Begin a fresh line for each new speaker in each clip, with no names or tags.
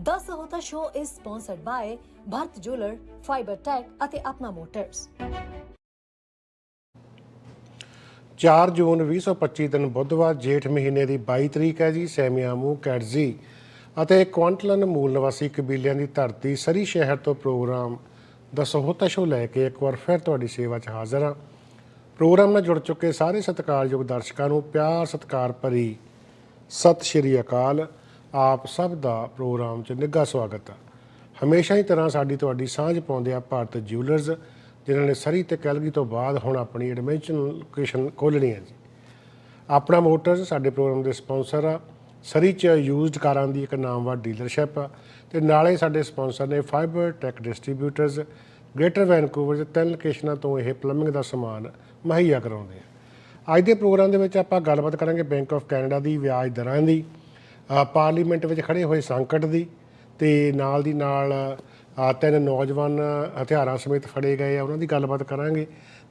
The Sahota Show is sponsored by Bharat Jeweler, Fiber Tech ਅਤੇ Apna motors
4 ਜੂਨ 2025 ਦਿਨ ਬੁੱਧਵਾਰ ਜੇਠ ਮਹੀਨੇ ਦੀ 22 ਤਰੀਕ ਹੈ ਜੀ ਸੈਮਿਆਮੂ ਕੈਟਜ਼ੀ ਅਤੇ ਕੁਆਂਟਲਨ ਮੂਲ ਨਿਵਾਸੀ ਕਬੀਲਿਆਂ ਦੀ ਧਰਤੀ ਸਰੀ ਸ਼ਹਿਰ ਤੋਂ ਪ੍ਰੋਗਰਾਮ ਦਾ ਸਹੋਤਾ ਸ਼ੋ ਲੈ ਕੇ ਇੱਕ ਵਾਰ ਫਿਰ ਤੁਹਾਡੀ ਸੇਵਾ 'ਚ ਹਾਜ਼ਰ ਹਾਂ। ਪ੍ਰੋਗਰਾਮ ਨਾਲ ਜੁੜ ਚੁੱਕੇ ਸਾਰੇ ਸਤਿਕਾਰਯੋਗ ਦਰਸ਼ਕਾਂ ਨੂੰ ਪਿਆਰ ਸਤਿਕਾਰ ਭਰੀ ਸਤਿ ਸ਼੍ਰੀ ਅਕਾਲ। ਆਪ ਸਭ ਦਾ ਪ੍ਰੋਗਰਾਮ 'ਚ ਨਿੱਘਾ ਸਵਾਗਤ ਹੈ ਹਮੇਸ਼ਾ ਹੀ ਤਰ੍ਹਾਂ ਸਾਡੀ ਤੁਹਾਡੀ ਸਾਂਝ ਪਾਉਂਦੇ ਆ ਭਾਰਤ ਜਿਊਲਰਸ ਜਿਨ੍ਹਾਂ ਨੇ ਸਰੀ ਤੇ ਕੈਲਗਰੀ ਤੋਂ ਬਾਅਦ ਹੁਣ ਆਪਣੀ ਐਡਵੈਂਚਰ ਲੋਕੇਸ਼ਨ ਖੋਲਣੀ ਹੈ ਜੀ। ਆਪਣਾ ਮੋਟਰਸ ਸਾਡੇ ਪ੍ਰੋਗਰਾਮ ਦੇ ਸਪਾਂਸਰ ਆ। ਸਰੀ ਚ ਯੂਜ਼ਡ ਕਾਰਾਂ ਦੀ ਇੱਕ ਨਾਮਵਰ ਡੀਲਰਸ਼ਿਪ ਆ ਤੇ ਨਾਲੇ ਸਾਡੇ ਸਪਾਂਸਰ ਨੇ fiber tech distributors greater Vancouver ਦੇ ਤਿੰਨ ਲੋਕੇਸ਼ਨਾਂ ਤੋਂ ਇਹ ਪਲੰਬਿੰਗ ਦਾ ਸਮਾਨ ਮੁਹੱਈਆ ਕਰਾਉਂਦੇ ਆ। ਅੱਜ ਦੇ ਪ੍ਰੋਗਰਾਮ ਦੇ ਵਿੱਚ ਆਪਾਂ ਗੱਲਬਾਤ ਕਰਾਂਗੇ ਬੈਂਕ ਆਫ ਕੈਨੇਡਾ ਦੀ ਵਿਆਜ ਦਰਾਂ ਦੀ ਪਾਰਲੀਮੈਂਟ ਵਿੱਚ ਖੜੇ ਹੋਏ ਸੰਕਟ ਦੀ ਤੇ ਨਾਲ ਦੀ ਨਾਲ ਤਿੰਨ ਨੌਜਵਾਨ ਹਥਿਆਰਾਂ ਸਮੇਤ ਫੜੇ ਗਏ ਆ, ਉਹਨਾਂ ਦੀ ਗੱਲਬਾਤ ਕਰਾਂਗੇ।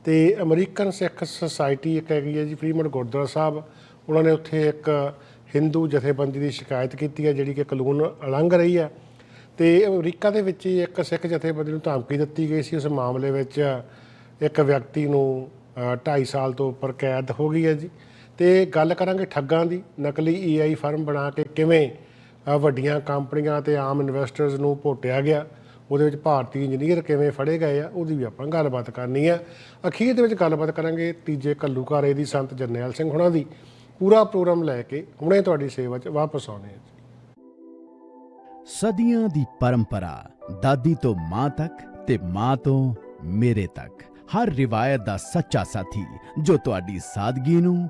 ਤੇ ਅਮਰੀਕਨ ਸਿੱਖ ਸੁਸਾਇਟੀ ਇੱਕ ਹੈਗੀ ਹੈ ਜੀ ਫਰੀਮਡ ਗੁਰਦੁਆਰਾ ਸਾਹਿਬ, ਉਹਨਾਂ ਨੇ ਉੱਥੇ ਇੱਕ ਹਿੰਦੂ ਜਥੇਬੰਦੀ ਦੀ ਸ਼ਿਕਾਇਤ ਕੀਤੀ ਹੈ ਜਿਹੜੀ ਕਿ ਕਾਨੂੰਨ ਉਲੰਘ ਰਹੀ ਹੈ ਤੇ ਅਮਰੀਕਾ ਦੇ ਵਿੱਚ ਹੀ ਇੱਕ ਸਿੱਖ ਜਥੇਬੰਦੀ ਨੂੰ ਧਮਕੀ ਦਿੱਤੀ ਗਈ ਸੀ, ਉਸ ਮਾਮਲੇ ਵਿੱਚ ਇੱਕ ਵਿਅਕਤੀ ਨੂੰ 2.5 ਸਾਲ ਤੋਂ ਉੱਪਰ ਕੈਦ ਹੋ ਗਈ ਹੈ ਜੀ। ਤੇ ਗੱਲ ਕਰਾਂਗੇ ਠੱਗਾਂ ਦੀ, ਨਕਲੀ ਏਆਈ ਫਰਮ ਬਣਾ ਕੇ ਕਿਵੇਂ ਵੱਡੀਆਂ ਕੰਪਨੀਆਂ ਤੇ ਆਮ ਇਨਵੈਸਟਰਸ ਨੂੰ ਭੋਟਿਆ ਗਿਆ, ਉਹਦੇ ਵਿੱਚ ਭਾਰਤੀ ਇੰਜੀਨੀਅਰ ਕਿਵੇਂ ਫੜੇ ਗਏ ਆ, ਉਹਦੀ ਵੀ ਆਪਾਂ ਗੱਲਬਾਤ ਕਰਨੀ ਆ। ਅਖੀਰ ਦੇ ਵਿੱਚ ਗੱਲਬਾਤ ਕਰਾਂਗੇ ਤੀਜੇ ਘੱਲੂਕਾਰੇ ਦੀ ਸੰਤ ਜਰਨੈਲ ਸਿੰਘ ਹੁਣਾਂ ਦੀ। ਪੂਰਾ ਪ੍ਰੋਗਰਾਮ ਲੈ ਕੇ ਹੁਣੇ ਤੁਹਾਡੀ ਸੇਵਾ 'ਚ ਵਾਪਸ ਆਉਣੇ ਆ
ਸਦੀਆਂ ਦੀ ਪਰੰਪਰਾ, ਦਾਦੀ ਤੋਂ ਮਾਂ ਤੱਕ ਤੇ ਮਾਂ ਤੋਂ ਮੇਰੇ ਤੱਕ। ਹਰ ਰਿਵਾਇਤ ਦਾ ਸੱਚਾ ਸਾਥੀ, ਜੋ ਤੁਹਾਡੀ ਸਾਦਗੀ ਨੂੰ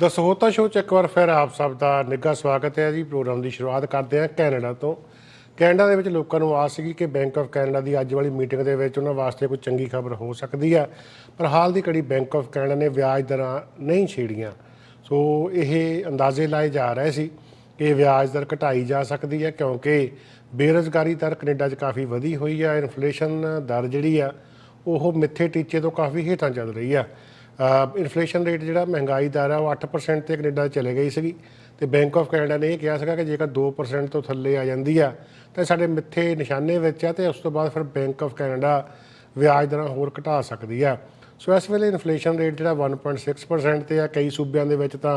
ਦ ਸਹੋਤਾ ਸ਼ੋਅ 'ਚ ਇੱਕ ਵਾਰ ਫਿਰ ਆਪ ਸਭ ਦਾ ਨਿੱਘਾ ਸਵਾਗਤ ਹੈ ਜੀ। ਪ੍ਰੋਗਰਾਮ ਦੀ ਸ਼ੁਰੂਆਤ ਕਰਦੇ ਹਾਂ ਕੈਨੇਡਾ ਤੋਂ। ਕੈਨੇਡਾ ਦੇ ਵਿੱਚ ਲੋਕਾਂ ਨੂੰ ਆਸ ਸੀਗੀ ਕਿ ਬੈਂਕ ਆਫ ਕੈਨੇਡਾ ਦੀ ਅੱਜ ਵਾਲੀ ਮੀਟਿੰਗ ਦੇ ਵਿੱਚ ਉਹਨਾਂ ਵਾਸਤੇ ਕੋਈ ਚੰਗੀ ਖਬਰ ਹੋ ਸਕਦੀ ਹੈ। ਪਰ ਹਾਲ ਦੀ ਘੜੀ ਬੈਂਕ ਆਫ ਕੈਨੇਡਾ ਨੇ ਵਿਆਜ ਦਰਾਂ ਨਹੀਂ ਛੇੜੀਆਂ। ਸੋ ਇਹ ਅੰਦਾਜ਼ੇ ਲਾਏ ਜਾ ਰਹੇ ਸੀ ਕਿ ਵਿਆਜ ਦਰ ਘਟਾਈ ਜਾ ਸਕਦੀ ਹੈ ਕਿਉਂਕਿ ਬੇਰੁਜ਼ਗਾਰੀ ਦਰ ਕੈਨੇਡਾ 'ਚ ਕਾਫੀ ਵਧੀ ਹੋਈ ਹੈ। ਇਨਫਲੇਸ਼ਨ ਦਰ ਜਿਹੜੀ ਆ, ਉਹ ਮਿੱਥੇ ਟੀਚੇ ਤੋਂ ਕਾਫੀ ਹੇਠਾਂ ਚੱਲ ਰਹੀ ਆ। ਇਨਫਲੇਸ਼ਨ ਰੇਟ ਜਿਹੜਾ ਮਹਿੰਗਾਈ ਦਾ ਆ ਉਹ 8% ਤੇ ਕੈਨੇਡਾ 'ਚ ਚਲੇ ਗਈ ਸੀਗੀ। ਤੇ ਬੈਂਕ ਆਫ ਕੈਨੇਡਾ ਨੇ ਇਹ ਕਿਹਾ ਸੀਗਾ ਕਿ ਜੇਕਰ 2% ਤੋਂ ਥੱਲੇ ਆ ਜਾਂਦੀ ਆ, ਤਾਂ ਸਾਡੇ ਮਿੱਥੇ ਨਿਸ਼ਾਨੇ ਵਿੱਚ ਆ ਤੇ ਉਸ ਤੋਂ ਬਾਅਦ ਫਿਰ ਬੈਂਕ ਆਫ ਕੈਨੇਡਾ ਵਿਆਜ ਦਰਾਂ ਹੋਰ ਘਟਾ ਸਕਦੀ ਆ। ਸੋ ਇਸ ਵੇਲੇ ਇਨਫਲੇਸ਼ਨ ਰੇਟ ਜਿਹੜਾ 1.6% ਤੇ ਆ, ਕਈ ਸੂਬਿਆਂ ਦੇ ਵਿੱਚ ਤਾਂ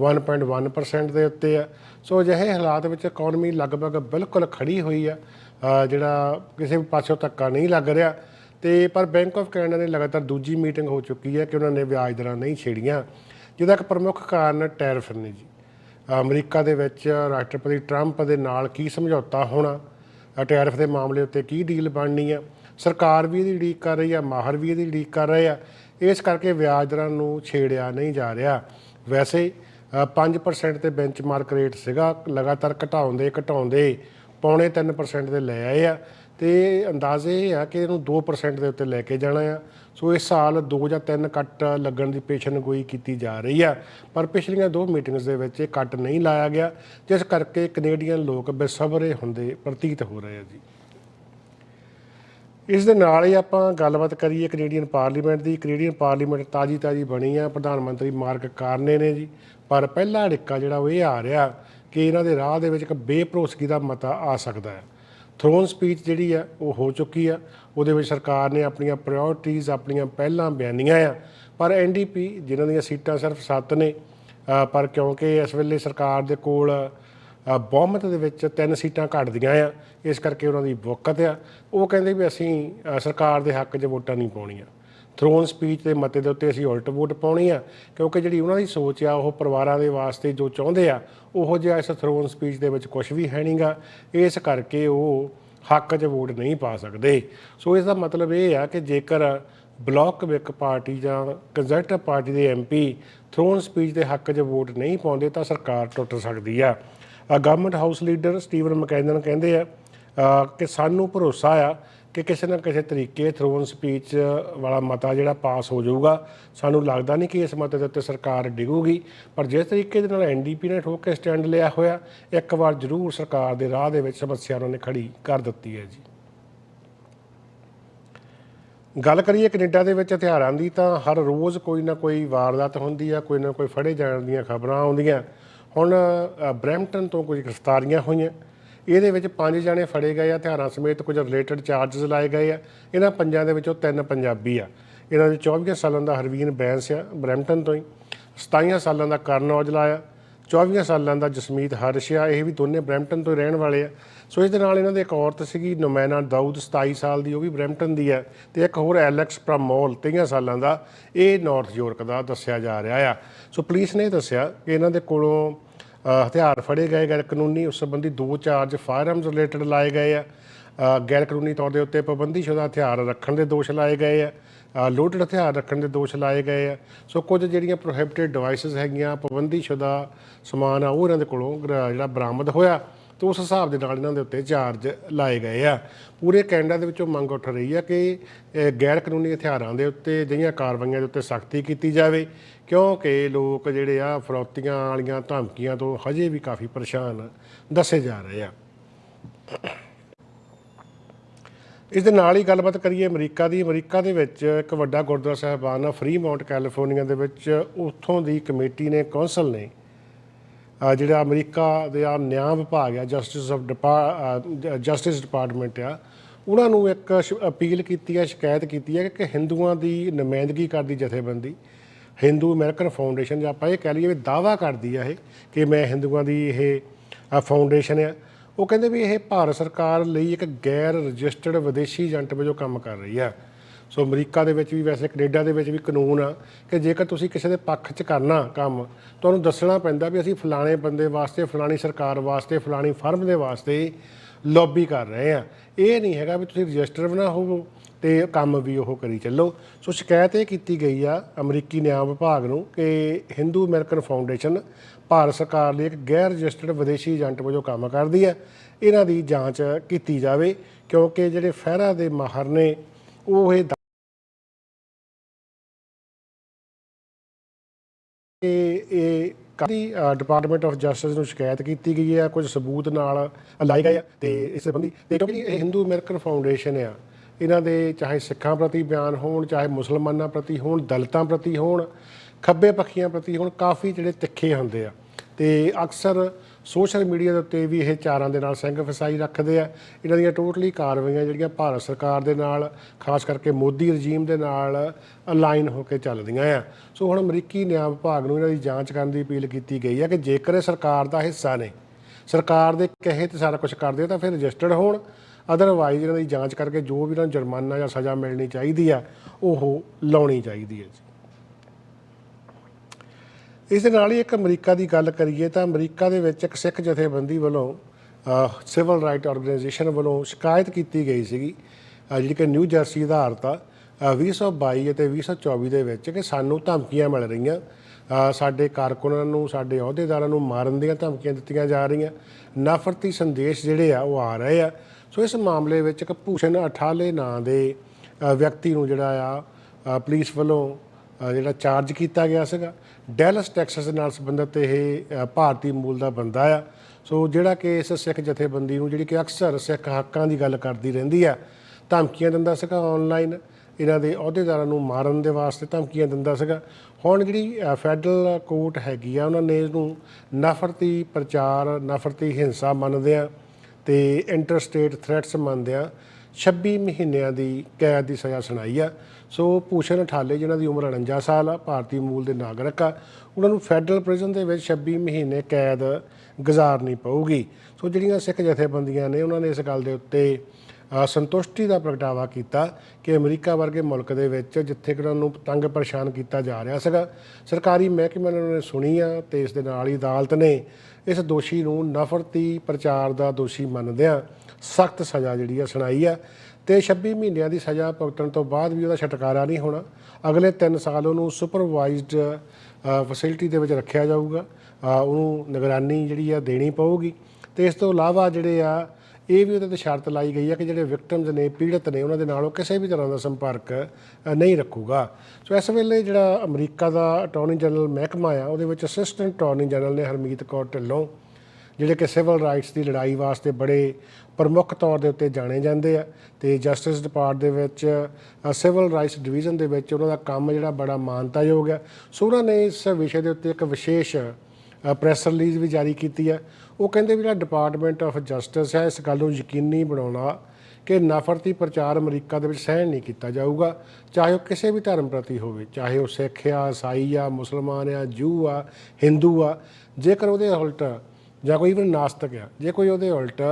1.1% ਦੇ ਉੱਤੇ ਆ। ਸੋ ਅਜਿਹੇ ਹਾਲਾਤ ਵਿੱਚ ਇਕਨੋਮੀ ਲਗਭਗ ਬਿਲਕੁਲ ਖੜੀ ਹੋਈ ਆ। ਜਿਹੜਾ ਕਿਸੇ ਵੀ ਪਾਸੋਂ ਧੱਕਾ ਨਹੀਂ ਲੱਗ ਰਿਹਾ। ਤੇ ਪਰ ਬੈਂਕ ਆਫ ਕੈਨੇਡਾ ਨੇ ਲਗਾਤਾਰ ਦੂਜੀ ਮੀਟਿੰਗ ਹੋ ਚੁੱਕੀ ਹੈ ਕਿ ਉਹਨਾਂ ਨੇ ਵਿਆਜ ਦਰਾਂ ਨਹੀਂ ਛੇੜੀਆਂ ਜਿਹਦਾ ਇੱਕ ਪ੍ਰਮੁੱਖ ਕਾਰਨ ਟੈਰਿਫ ਨੇ ਜੀ। ਅਮਰੀਕਾ ਦੇ ਵਿੱਚ ਰਾਸ਼ਟਰਪਤੀ ਟਰੰਪ ਦੇ ਨਾਲ ਕੀ ਸਮਝੌਤਾ ਹੋਣਾ ਅ, ਟੈਰਿਫ ਦੇ ਮਾਮਲੇ ਉੱਤੇ ਕੀ ਡੀਲ ਬਣਨੀ ਆ ਸਰਕਾਰ ਵੀ ਇਹਦੀ ਉਡੀਕ ਕਰ ਰਹੀ ਆ ਮਾਹਰ ਵੀ ਇਹਦੀ ਉਡੀਕ ਕਰ ਰਹੇ ਆ ਇਸ ਕਰਕੇ ਵਿਆਜ ਦਰਾਂ ਨੂੰ ਛੇੜਿਆ ਨਹੀਂ ਜਾ ਰਿਹਾ। ਵੈਸੇ ਅ, 5% ਤੇ ਬੈਂਚਮਾਰਕ ਰੇਟ ਸੀਗਾ ਲਗਾਤਾਰ ਘਟਾਉਂਦੇ ਘਟਾਉਂਦੇ ਪੌਣੇ 3% ਦੇ ਲੈ ਆਏ ਆ ਤੇ ਅੰਦਾਜ਼ੇ ਇਹ ਆ ਕਿ ਇਹਨੂੰ 2% ਦੇ ਉੱਤੇ ਲੈ ਕੇ ਜਾਣਾ ਆ। ਸੋ ਇਸ ਸਾਲ 2 ਜਾਂ 3 ਕੱਟ ਲੱਗਣ ਦੀ ਪੇਸ਼ਨਗੋਈ ਕੀਤੀ ਜਾ ਰਹੀ ਆ। ਪਰ ਪਿਛਲੀਆਂ ਦੋ ਮੀਟਿੰਗਸ ਦੇ ਵਿੱਚ ਇਹ ਕੱਟ ਨਹੀਂ ਲਾਇਆ ਗਿਆ, ਜਿਸ ਕਰਕੇ ਕੈਨੇਡੀਅਨ ਲੋਕ ਬੇਸਬਰੇ ਹੁੰਦੇ ਪ੍ਰਤੀਤ ਹੋ ਰਹੇ ਆ ਜੀ। ਇਸ ਦੇ ਨਾਲ ਹੀ ਆਪਾਂ ਗੱਲਬਾਤ ਕਰੀਏ ਕੈਨੇਡੀਅਨ ਪਾਰਲੀਮੈਂਟ ਦੀ। ਕੈਨੇਡੀਅਨ ਪਾਰਲੀਮੈਂਟ ਤਾਜੀ ਤਾਜੀ ਬਣੀ ਆ। ਪ੍ਰਧਾਨ ਮੰਤਰੀ ਮਾਰਕ ਕਾਰਨੇ ਨੇ ਜੀ। ਪਰ ਪਹਿਲਾ ਅੜਿੱਕਾ ਜਿਹੜਾ ਉਹ ਇਹ ਆ ਰਿਹਾ ਕਿ ਇਹਨਾਂ ਦੇ ਰਾਹ ਦੇ ਵਿੱਚ ਇੱਕ ਬੇਭਰੋਸਗੀ ਦਾ ਮਤਾ ਆ ਸਕਦਾ ਹੈ। ਥਰੋਨ ਸਪੀਚ ਜਿਹੜੀ ਆ, ਉਹ ਹੋ ਚੁੱਕੀ ਆ। ਉਹਦੇ ਵਿੱਚ ਸਰਕਾਰ ਨੇ ਆਪਣੀਆਂ ਪ੍ਰਾਇੋਰਟੀਜ਼ ਆਪਣੀਆਂ ਪਹਿਲਾਂ ਬਿਆਨੀਆਂ ਆ। ਪਰ ਐਨਡੀਪੀ ਜਿਨ੍ਹਾਂ ਦੀਆਂ ਸੀਟਾਂ ਸਿਰਫ 7 ਨੇ ਪਰ ਕਿਉਂਕਿ ਇਸ ਵੇਲੇ ਸਰਕਾਰ ਦੇ ਕੋਲ ਬਹੁਮਤ ਦੇ ਵਿੱਚ ਤਿੰਨ ਸੀਟਾਂ ਘਟਦੀਆਂ ਆ, ਇਸ ਕਰਕੇ ਉਹਨਾਂ ਦੀ ਵਕਤ ਆ। ਉਹ ਕਹਿੰਦੇ ਵੀ ਅਸੀਂ ਸਰਕਾਰ ਦੇ ਹੱਕ 'ਚ ਵੋਟਾਂ ਨਹੀਂ ਪਾਉਣੀਆਂ। ਥਰੋਨ ਸਪੀਚ ਦੇ ਮਤੇ ਦੇ ਉੱਤੇ ਅਸੀਂ ਉਲਟ ਵੋਟ ਪਾਉਣੀ ਆ, ਕਿਉਂਕਿ ਜਿਹੜੀ ਉਹਨਾਂ ਦੀ ਸੋਚ ਆ, ਉਹ ਪਰਿਵਾਰਾਂ ਦੇ ਵਾਸਤੇ ਜੋ ਚਾਹੁੰਦੇ ਆ, ਉਹੋ ਜਿਹਾ ਇਸ ਥਰੋਨ ਸਪੀਚ ਦੇ ਵਿੱਚ ਕੁਝ ਵੀ ਹੈ ਨਹੀਂਗਾ ਇਸ ਕਰਕੇ ਉਹ ਹੱਕ 'ਚ ਵੋਟ ਨਹੀਂ ਪਾ ਸਕਦੇ। ਸੋ ਇਸ ਦਾ ਮਤਲਬ ਇਹ ਆ ਕਿ ਜੇਕਰ ਬਲਾਕ ਵਿਕ ਪਾਰਟੀ ਜਾਂ ਕੰਜ਼ਰਵੇਟਿਵ ਪਾਰਟੀ ਦੇ ਐਮਪੀ ਥਰੋਨ ਸਪੀਚ ਦੇ ਹੱਕ 'ਚ ਵੋਟ ਨਹੀਂ ਪਾਉਂਦੇ, ਤਾਂ ਸਰਕਾਰ ਟੁੱਟ ਸਕਦੀ ਆ। Government house leader Steven MacKinnon ਕਹਿੰਦੇ ਆ ਕਿ ਸਾਨੂੰ ਭਰੋਸਾ ਆ ਕਿ ਕਿਸੇ ਨਾ ਕਿਸੇ ਤਰੀਕੇ ਥਰੋਨ ਸਪੀਚ ਵਾਲਾ ਮਤਾ ਜਿਹੜਾ ਪਾਸ ਹੋ ਜਾਊਗਾ ਸਾਨੂੰ ਲੱਗਦਾ ਨਹੀਂ ਕਿ ਇਸ ਮਤੇ ਦੇ ਉੱਤੇ ਸਰਕਾਰ ਡਿੱਗੂਗੀ ਪਰ ਜਿਸ ਤਰੀਕੇ ਦੇ ਨਾਲ ਐਨਡੀਪੀ ਨੇ ਠੋਕ ਕੇ ਸਟੈਂਡ ਲਿਆ ਹੋਇਆ ਇੱਕ ਵਾਰ ਜ਼ਰੂਰ ਸਰਕਾਰ ਦੇ ਰਾਹ ਦੇ ਵਿੱਚ ਸਮੱਸਿਆ ਉਹਨਾਂ ਨੇ ਖੜੀ ਕਰ ਦਿੱਤੀ ਹੈ ਜੀ। ਗੱਲ ਕਰੀਏ ਕੈਨੇਡਾ ਦੇ ਵਿੱਚ ਹਥਿਆਰਾਂ ਦੀ ਤਾਂ ਹਰ ਰੋਜ਼ ਕੋਈ ਨਾ ਕੋਈ ਵਾਰਦਾਤ ਹੁੰਦੀ ਆ ਕੋਈ ਨਾ ਕੋਈ ਫੜੇ ਜਾਣ ਦੀਆਂ ਖਬਰਾਂ ਆਉਂਦੀਆਂ। ਹੁਣ ਅ, ਬਰੈਂਪਟਨ ਤੋਂ ਕੁਝ ਗ੍ਰਿਫਤਾਰੀਆਂ ਹੋਈਆਂ। ਇਹਦੇ ਵਿੱਚ ਪੰਜ ਜਣੇ ਫੜੇ ਗਏ ਆ, ਹਥਿਆਰਾਂ ਸਮੇਤ ਕੁਝ ਰਿਲੇਟਡ ਚਾਰजेस ਲਾਏ ਗਏ ਆ। ਇਹਨਾਂ ਪੰਜਾਂ ਦੇ ਵਿੱਚੋਂ ਤਿੰਨ ਪੰਜਾਬੀ ਆ। ਇਹਨਾਂ ਦੇ 24 ਸਾਲਾਂ ਦਾ ਹਰਵੀਨ ਬੈਂਸ ਆ, ਬਰੈਂਪਟਨ ਤੋਂ ਹੀ। 27 ਸਾਲਾਂ ਦਾ ਕਰਨ ਔਜਲਾ ਆ। 24 ਸਾਲਾਂ ਦਾ ਜਸਮੀਤ ਹਰਸ਼ ਆ। ਇਹ ਵੀ ਦੋਨੇ ਬਰੈਂਪਟਨ ਤੋਂ ਹੀ ਰਹਿਣ ਵਾਲੇ ਆ। ਸੋ ਇਸ ਦੇ ਨਾਲ ਇਹਨਾਂ ਦੇ ਇੱਕ ਔਰਤ ਸੀਗੀ, ਨੁਮੈਨਾ ਦਾਊਦ 27 ਸਾਲ ਦੀ, ਉਹ ਵੀ ਬਰੈਂਪਟਨ ਦੀ ਆ। ਤੇ ਇੱਕ ਹੋਰ ਐਲੈਕਸ ਪ੍ਰਮੋਲ 23 ਸਾਲਾਂ ਦਾ। ਇਹ ਨਾਰਥ ਯੂਰਕ ਦਾ ਦੱਸਿਆ ਜਾ ਰਿਹਾ ਆ। ਸੋ ਪੁਲਿਸ ਨੇ ਦੱਸਿਆ ਕਿ ਇਹਨਾਂ ਦੇ ਕੋਲੋਂ ਹਥਿਆਰ ਫੜੇ ਗਏ ਗੈਰ ਕਾਨੂੰਨੀ ਉਸ ਸੰਬੰਧੀ ਦੋ ਚਾਰਜ ਫਾਇਰਆਰਮਸ ਰਿਲੇਟਡ ਲਾਏ ਗਏ ਆ। ਅ, ਗੈਰ ਕਾਨੂੰਨੀ ਤੌਰ ਦੇ ਉੱਤੇ ਪਾਬੰਦੀਸ਼ੁਦਾ ਹਥਿਆਰ ਰੱਖਣ ਦੇ ਦੋਸ਼ ਲਾਏ ਗਏ ਆ। ਲੋਡਡ ਹਥਿਆਰ ਰੱਖਣ ਦੇ ਦੋਸ਼ ਲਾਏ ਗਏ ਆ। ਸੋ ਕੁਝ ਜਿਹੜੀਆਂ ਪ੍ਰੋਹਿਬਿਟਡ ਡਿਵਾਈਸਸ ਹੈਗੀਆਂ ਪਾਬੰਦੀਸ਼ੁਦਾ ਸਮਾਨ ਆ ਉਹ ਇਹਨਾਂ ਦੇ ਕੋਲੋਂ ਗਰਾ- ਜਿਹੜਾ ਬਰਾਮਦ ਹੋਇਆ। ਤੇ ਉਸ ਹਿਸਾਬ ਦੇ ਨਾਲ ਇਹਨਾਂ ਦੇ ਉੱਤੇ ਚਾਰਜ ਲਾਏ ਗਏ ਆ। ਪੂਰੇ ਕੈਨੇਡਾ ਦੇ ਵਿੱਚੋਂ ਮੰਗ ਉੱਠ ਰਹੀ ਆ ਕਿ ਗੈਰ ਕਾਨੂੰਨੀ ਹਥਿਆਰਾਂ ਦੇ ਉੱਤੇ ਜਿਹੀਆਂ ਕਾਰਵਾਈਆਂ ਦੇ ਉੱਤੇ ਸਖਤੀ ਕੀਤੀ ਜਾਵੇ, ਕਿਉਂਕਿ ਲੋਕ ਜਿਹੜੇ ਆ, ਫਰੌਤੀਆਂ ਵਾਲੀਆਂ ਧਮਕੀਆਂ ਤੋਂ ਹਜੇ ਵੀ ਕਾਫੀ ਪਰੇਸ਼ਾਨ ਦੱਸੇ ਜਾ ਰਹੇ ਆ। ਇਸ ਦੇ ਨਾਲ ਹੀ ਗੱਲਬਾਤ ਕਰੀਏ ਅਮਰੀਕਾ ਦੀ। ਅਮਰੀਕਾ ਦੇ ਵਿੱਚ ਇੱਕ ਵੱਡਾ ਗੁਰਦੁਆਰਾ ਸਾਹਿਬਾਨ ਆ ਫਰੀਮਾਉਂਟ ਕੈਲੀਫੋਰਨੀਆ ਦੇ ਵਿੱਚ ਉੱਥੋਂ ਦੀ ਕਮੇਟੀ ਨੇ ਕੌਂਸਲ ਨੇ ਜਿਹੜਾ ਅਮਰੀਕਾ ਦੇ ਆ ਨਿਆਂ ਵਿਭਾਗ ਆ, ਜਸਟਿਸ ਆਫ ਜਸਟਿਸ ਡਿਪਾਰਟਮੈਂਟ ਆ, ਉਹਨਾਂ ਨੂੰ ਇੱਕ ਸ਼- ਅਪੀਲ ਕੀਤੀ ਹੈ, ਸ਼ਿਕਾਇਤ ਕੀਤੀ ਹੈ ਕਿ ਹਿੰਦੂਆਂ ਦੀ ਨੁਮਾਇੰਦਗੀ ਕਰਦੀ ਜਥੇਬੰਦੀ, ਹਿੰਦੂ ਅਮਰੀਕਨ ਫਾਊਂਡੇਸ਼ਨ, ਜਾਂ ਆਪਾਂ ਇਹ ਕਹਿ ਲਈਏ ਵੀ ਦਾਵਾ ਕਰਦੀ ਆ ਇਹ, ਕਿ ਮੈਂ ਹਿੰਦੂਆਂ ਦੀ ਇਹ ਫਾਊਂਡੇਸ਼ਨ ਆ। ਉਹ ਕਹਿੰਦੇ ਵੀ ਇਹ ਭਾਰਤ ਸਰਕਾਰ ਲਈ ਇੱਕ ਗੈਰ ਰਜਿਸਟਰਡ ਵਿਦੇਸ਼ੀ ਏਜੰਟ ਵਜੋਂ ਕੰਮ ਕਰ ਰਹੀ ਆ। ਸੋ ਅਮਰੀਕਾ ਦੇ ਵਿੱਚ ਵੀ, ਵੈਸੇ ਕੈਨੇਡਾ ਦੇ ਵਿੱਚ ਵੀ ਕਾਨੂੰਨ ਆ ਕਿ ਜੇਕਰ ਤੁਸੀਂ ਕਿਸੇ ਦੇ ਪੱਖ 'ਚ ਕਰਨਾ ਕੰਮ, ਤੁਹਾਨੂੰ ਦੱਸਣਾ ਪੈਂਦਾ ਵੀ ਅਸੀਂ ਫਲਾਣੇ ਬੰਦੇ ਵਾਸਤੇ, ਫਲਾਣੀ ਸਰਕਾਰ ਵਾਸਤੇ, ਫਲਾਣੀ ਫਰਮ ਦੇ ਵਾਸਤੇ ਲੌਬੀ ਕਰ ਰਹੇ ਆ। ਇਹ ਨਹੀਂ ਹੈਗਾ ਵੀ ਤੁਸੀਂ ਰਜਿਸਟਰ ਬਣਾ ਹੋਵੋ ਤੇ ਕੰਮ ਵੀ ਉਹ ਕਰੀ ਚੱਲੋ। ਸੋ ਸ਼ਿਕਾਇਤ ਇਹ ਕੀਤੀ ਗਈ ਆ ਅਮਰੀਕੀ ਨਿਆਂ ਵਿਭਾਗ ਨੂੰ ਕਿ ਹਿੰਦੂ ਅਮਰੀਕਨ ਫਾਊਂਡੇਸ਼ਨ ਭਾਰਤ ਸਰਕਾਰ ਲਈ ਇੱਕ ਗੈਰ ਰਜਿਸਟਰਡ ਵਿਦੇਸ਼ੀ ਏਜੰਟ ਵਜੋਂ ਕੰਮ ਕਰਦੀ ਹੈ ਇਹਨਾਂ ਦੀ ਜਾਂਚ ਕੀਤੀ ਜਾਵੇ ਕਿਉਂਕਿ ਜਿਹੜੇ ਫਹਿਰਾ ਦੇ ਮਾਹਰ ਨੇ, ਉਹ ਇਹ ਕਿ ਇਹ ਕਾਦੀ ਡਿਪਾਰਟਮੈਂਟ ਆਫ ਜਸਟਿਸ ਨੂੰ ਸ਼ਿਕਾਇਤ ਕੀਤੀ ਗਈ ਹੈ, ਕੁਝ ਸਬੂਤ ਨਾਲ ਲਾਈ ਗਏ ਆ ਤੇ ਇਸ ਸੰਬੰਧੀ ਤੇ ਕਿਉਂਕਿ ਇਹ ਹਿੰਦੂ ਅਮਰੀਕਨ ਫਾਊਂਡੇਸ਼ਨ ਆ, ਇਹਨਾਂ ਦੇ ਚਾਹੇ ਸਿੱਖਾਂ ਪ੍ਰਤੀ ਬਿਆਨ ਹੋਣ, ਚਾਹੇ ਮੁਸਲਮਾਨਾਂ ਪ੍ਰਤੀ ਹੋਣ, ਦਲਿਤਾਂ ਪ੍ਰਤੀ ਹੋਣ, ਖੱਬੇ ਪੱਖੀਆਂ ਪ੍ਰਤੀ ਹੋਣ, ਕਾਫੀ ਜਿਹੜੇ ਤਿੱਖੇ ਹੁੰਦੇ ਆ। ਤੇ ਅਕਸਰ ਸੋਸ਼ਲ ਮੀਡੀਆ ਦੇ ਉੱਤੇ ਵੀ ਇਹ ਚਾਰਾਂ ਦੇ ਨਾਲ ਸਿੰਘ ਫਸਾਈ ਰੱਖਦੇ ਆ। ਇਹਨਾਂ ਦੀਆਂ ਟੋਟਲੀ ਕਾਰਵਾਈਆਂ ਜਿਹੜੀਆਂ ਭਾਰਤ ਸਰਕਾਰ ਦੇ ਨਾਲ, ਖਾਸ ਕਰਕੇ ਮੋਦੀ ਰਜੀਮ ਦੇ ਨਾਲ ਅਲਾਈਨ ਹੋ ਕੇ ਚੱਲਦੀਆਂ ਆ। ਸੋ ਹੁਣ ਅਮਰੀਕੀ ਨਿਆਂ ਵਿਭਾਗ ਨੂੰ ਇਹਨਾਂ ਦੀ ਜਾਂਚ ਕਰਨ ਦੀ ਅਪੀਲ ਕੀਤੀ ਗਈ ਹੈ ਕਿ ਜੇਕਰ ਇਹ ਸਰਕਾਰ ਦਾ ਹਿੱਸਾ ਨੇ, ਸਰਕਾਰ ਦੇ ਕਹੇ ਤੇ ਸਾਰਾ ਕੁਝ ਕਰਦੇ ਤਾਂ ਫਿਰ ਰਜਿਸਟਰਡ ਹੋਣ। ਅਦਰਵਾਈਜ਼ ਇਹਨਾਂ ਦੀ ਜਾਂਚ ਕਰਕੇ ਜੋ ਵੀ ਇਹਨਾਂ ਨੂੰ ਜੁਰਮਾਨਾ ਜਾਂ ਸਜ਼ਾ ਮਿਲਣੀ ਚਾਹੀਦੀ ਆ, ਉਹ ਲਾਉਣੀ ਚਾਹੀਦੀ ਹੈ ਜੀ। ਇਸ ਦੇ ਨਾਲ ਹੀ ਇੱਕ ਅਮਰੀਕਾ ਦੀ ਗੱਲ ਕਰੀਏ ਤਾਂ ਅਮਰੀਕਾ ਦੇ ਵਿੱਚ ਇੱਕ ਸਿੱਖ ਜਥੇਬੰਦੀ ਵੱਲੋਂ ਸਿਵਲ ਰਾਈਟ ਆਰਗੇਨਾਈਜੇਸ਼ਨ ਵੱਲੋਂ ਸ਼ਿਕਾਇਤ ਕੀਤੀ ਗਈ ਸੀਗੀ ਜਿਹੜੀ ਕਿ ਨਿਊ ਜਰਸੀ ਆਧਾਰਿਤ ਆ। ਅਹ 2022 ਅਤੇ 2024 ਦੇ ਵਿੱਚ ਕਿ ਸਾਨੂੰ ਧਮਕੀਆਂ ਮਿਲ ਰਹੀਆਂ। ਸਾਡੇ ਕਾਰਕੁਨਾਂ ਨੂੰ, ਸਾਡੇ ਅਹੁਦੇਦਾਰਾਂ ਨੂੰ ਮਾਰਨ ਦੀਆਂ ਧਮਕੀਆਂ ਦਿੱਤੀਆਂ ਜਾ ਰਹੀਆਂ। ਨਫ਼ਰਤੀ ਸੰਦੇਸ਼ ਜਿਹੜੇ ਆ, ਉਹ ਆ ਰਹੇ ਆ। ਸੋ ਇਸ ਮਾਮਲੇ ਵਿੱਚ ਇੱਕ ਭੂਸ਼ਣ ਅਠਾਲੇ ਨਾਂ ਦੇ ਵਿਅਕਤੀ ਨੂੰ ਜਿਹੜਾ ਆ ਪੁਲਿਸ ਵੱਲੋਂ ਜਿਹੜਾ ਚਾਰਜ ਕੀਤਾ ਗਿਆ ਸੀਗਾ ਡੈਲਸ ਟੈਕਸਸ ਨਾਲ ਸੰਬੰਧਿਤ ਇਹ ਭਾਰਤੀ ਮੂਲ ਦਾ ਬੰਦਾ ਆ। ਸੋ ਜਿਹੜਾ ਕਿ ਇਸ ਸਿੱਖ ਜਥੇਬੰਦੀ ਨੂੰ, ਜਿਹੜੀ ਕਿ ਅਕਸਰ ਸਿੱਖ ਹੱਕਾਂ ਦੀ ਗੱਲ ਕਰਦੀ ਰਹਿੰਦੀ ਆ, ਧਮਕੀਆਂ ਦਿੰਦਾ ਸੀਗਾ ਆਨਲਾਈਨ ਇਹਨਾਂ ਦੇ ਅਹੁਦੇਦਾਰਾਂ ਨੂੰ ਮਾਰਨ ਦੇ ਵਾਸਤੇ ਧਮਕੀਆਂ ਦਿੰਦਾ ਸੀਗਾ। ਹੁਣ ਜਿਹੜੀ ਫੈਡਰਲ ਕੋਰਟ ਹੈਗੀ ਆ, ਉਹਨਾਂ ਨੇ ਇਹਨੂੰ ਨਫ਼ਰਤੀ ਪ੍ਰਚਾਰ, ਨਫ਼ਰਤੀ ਹਿੰਸਾ ਮੰਨਦੇ ਆ ਤੇ ਇੰਟਰਸਟੇਟ ਥ੍ਰੈਟਸ ਮੰਨਦੇ ਆ। 26 ਮਹੀਨਿਆਂ ਦੀ ਕੈਦ ਦੀ ਸਜ਼ਾ ਸੁਣਾਈ ਆ। ਸੋ ਭੂਸ਼ਣ ਠਾਲੇ ਜਿਨ੍ਹਾਂ ਦੀ ਉਮਰ 49 ਸਾਲ ਆ, ਭਾਰਤੀ ਮੂਲ ਦੇ ਨਾਗਰਿਕ ਆ ਉਹਨਾਂ ਨੂੰ ਫੈਡਰਲ ਪ੍ਰਿਜ਼ਨ ਦੇ ਵਿੱਚ 26 ਮਹੀਨੇ ਕੈਦ ਗੁਜ਼ਾਰਨੀ ਪਊਗੀ। ਸੋ ਜਿਹੜੀਆਂ ਸਿੱਖ ਜਥੇਬੰਦੀਆਂ ਨੇ ਉਹਨਾਂ ਨੇ ਇਸ ਗੱਲ ਦੇ ਉੱਤੇ ਸੰਤੁਸ਼ਟੀ ਦਾ ਪ੍ਰਗਟਾਵਾ ਕੀਤਾ ਕਿ ਅਮਰੀਕਾ ਵਰਗੇ ਮੁਲਕ ਦੇ ਵਿੱਚ ਜਿੱਥੇ ਕਿ ਉਹਨਾਂ ਨੂੰ ਤੰਗ ਪਰੇਸ਼ਾਨ ਕੀਤਾ ਜਾ ਰਿਹਾ ਸੀਗਾ, ਸਰਕਾਰੀ ਮਹਿਕਮੇ ਨੇ ਉਹਨਾਂ ਨੇ ਸੁਣੀ ਆ ਤੇ ਇਸ ਦੇ ਨਾਲ ਹੀ ਅਦਾਲਤ ਨੇ ਇਸ ਦੋਸ਼ੀ ਨੂੰ ਨਫ਼ਰਤੀ ਪ੍ਰਚਾਰ ਦਾ ਦੋਸ਼ੀ ਮੰਨਦਿਆਂ ਸਖਤ ਸਜ਼ਾ ਜਿਹੜੀ ਆ ਸੁਣਾਈ ਆ ਤੇ 26 ਮਹੀਨਿਆਂ ਦੀ ਸਜ਼ਾ ਭੁਗਤਣ ਤੋਂ ਬਾਅਦ ਵੀ ਉਹਦਾ ਛੁਟਕਾਰਾ ਨਹੀਂ ਹੋਣਾ। ਅਗਲੇ 3 ਸਾਲ ਉਹਨੂੰ ਸੁਪਰਵਾਈਜ਼ਡ ਫੈਸਿਲਿਟੀ ਦੇ ਵਿੱਚ ਰੱਖਿਆ ਜਾਊਗਾ। ਉਹਨੂੰ ਨਿਗਰਾਨੀ ਜਿਹੜੀ ਆ ਦੇਣੀ ਪਊਗੀ। ਤੇ ਇਸ ਤੋਂ ਇਲਾਵਾ ਜਿਹੜੇ ਆ, ਇਹ ਵੀ ਉਹਦੇ ਤੇ ਸ਼ਰਤ ਲਾਈ ਗਈ ਹੈ ਕਿ ਜਿਹੜੇ ਵਿਕਟਮਸ ਨੇ, ਪੀੜਤ ਨੇ, ਉਹਨਾਂ ਦੇ ਨਾਲ ਉਹ ਕਿਸੇ ਵੀ ਤਰ੍ਹਾਂ ਦਾ ਸੰਪਰਕ ਨਹੀਂ ਰੱਖੂਗਾ। ਸੋ ਇਸ ਵੇਲੇ ਜਿਹੜਾ ਅਮਰੀਕਾ ਦਾ ਅਟਾਰਨੀ ਜਨਰਲ ਮਹਿਕਮਾ ਆ, ਉਹਦੇ ਵਿੱਚ ਅਸਿਸਟੈਂਟ ਅਟਾਰਨੀ ਜਨਰਲ ਨੇ ਹਰਮੀਤ ਕੌਰ ਢਿੱਲੋਂ ਜਿਹੜੇ ਕਿ ਸਿਵਲ ਰਾਈਟਸ ਦੀ ਲੜਾਈ ਵਾਸਤੇ ਬੜੇ ਪ੍ਰਮੁੱਖ ਤੌਰ ਦੇ ਉੱਤੇ ਜਾਣੇ ਜਾਂਦੇ ਆ ਤੇ ਜਸਟਿਸ ਡਿਪਾਰਟ ਦੇ ਵਿੱਚ ਸਿਵਲ ਰਾਈਟਸ ਡਿਵੀਜ਼ਨ ਦੇ ਵਿੱਚ ਉਹਨਾਂ ਦਾ ਕੰਮ ਜਿਹੜਾ ਬੜਾ ਮਾਨਤਾਯੋਗ ਹੈ ਸੋ ਉਹਨਾਂ ਨੇ ਇਸ ਵਿਸ਼ੇ ਦੇ ਉੱਤੇ ਇੱਕ ਵਿਸ਼ੇਸ਼ ਪ੍ਰੈਸ ਰਿਲੀਜ਼ ਵੀ ਜਾਰੀ ਕੀਤੀ ਆ। ਉਹ ਕਹਿੰਦੇ ਵੀ ਜਿਹੜਾ ਡਿਪਾਰਟਮੈਂਟ ਆਫ ਜਸਟਿਸ ਹੈ ਇਸ ਗੱਲ ਨੂੰ ਯਕੀਨੀ ਬਣਾਉਣਾ ਕਿ ਨਫ਼ਰਤੀ ਪ੍ਰਚਾਰ ਅਮਰੀਕਾ ਦੇ ਵਿੱਚ ਸਹਿਣ ਨਹੀਂ ਕੀਤਾ ਜਾਊਗਾ, ਚਾਹੇ ਉਹ ਕਿਸੇ ਵੀ ਧਰਮ ਪ੍ਰਤੀ ਹੋਵੇ, ਚਾਹੇ ਉਹ ਸਿੱਖ ਆ ਈਸਾਈ ਆ, ਮੁਸਲਮਾਨ ਆ, ਜੂ ਆ, ਹਿੰਦੂ ਆ। ਜੇਕਰ ਉਹਦੇ ਉਲਟ ਜਾਂ ਕੋਈ ਵੀ ਨਾਸਤਕ ਆ, ਜੇ ਕੋਈ ਉਹਦੇ ਉਲਟ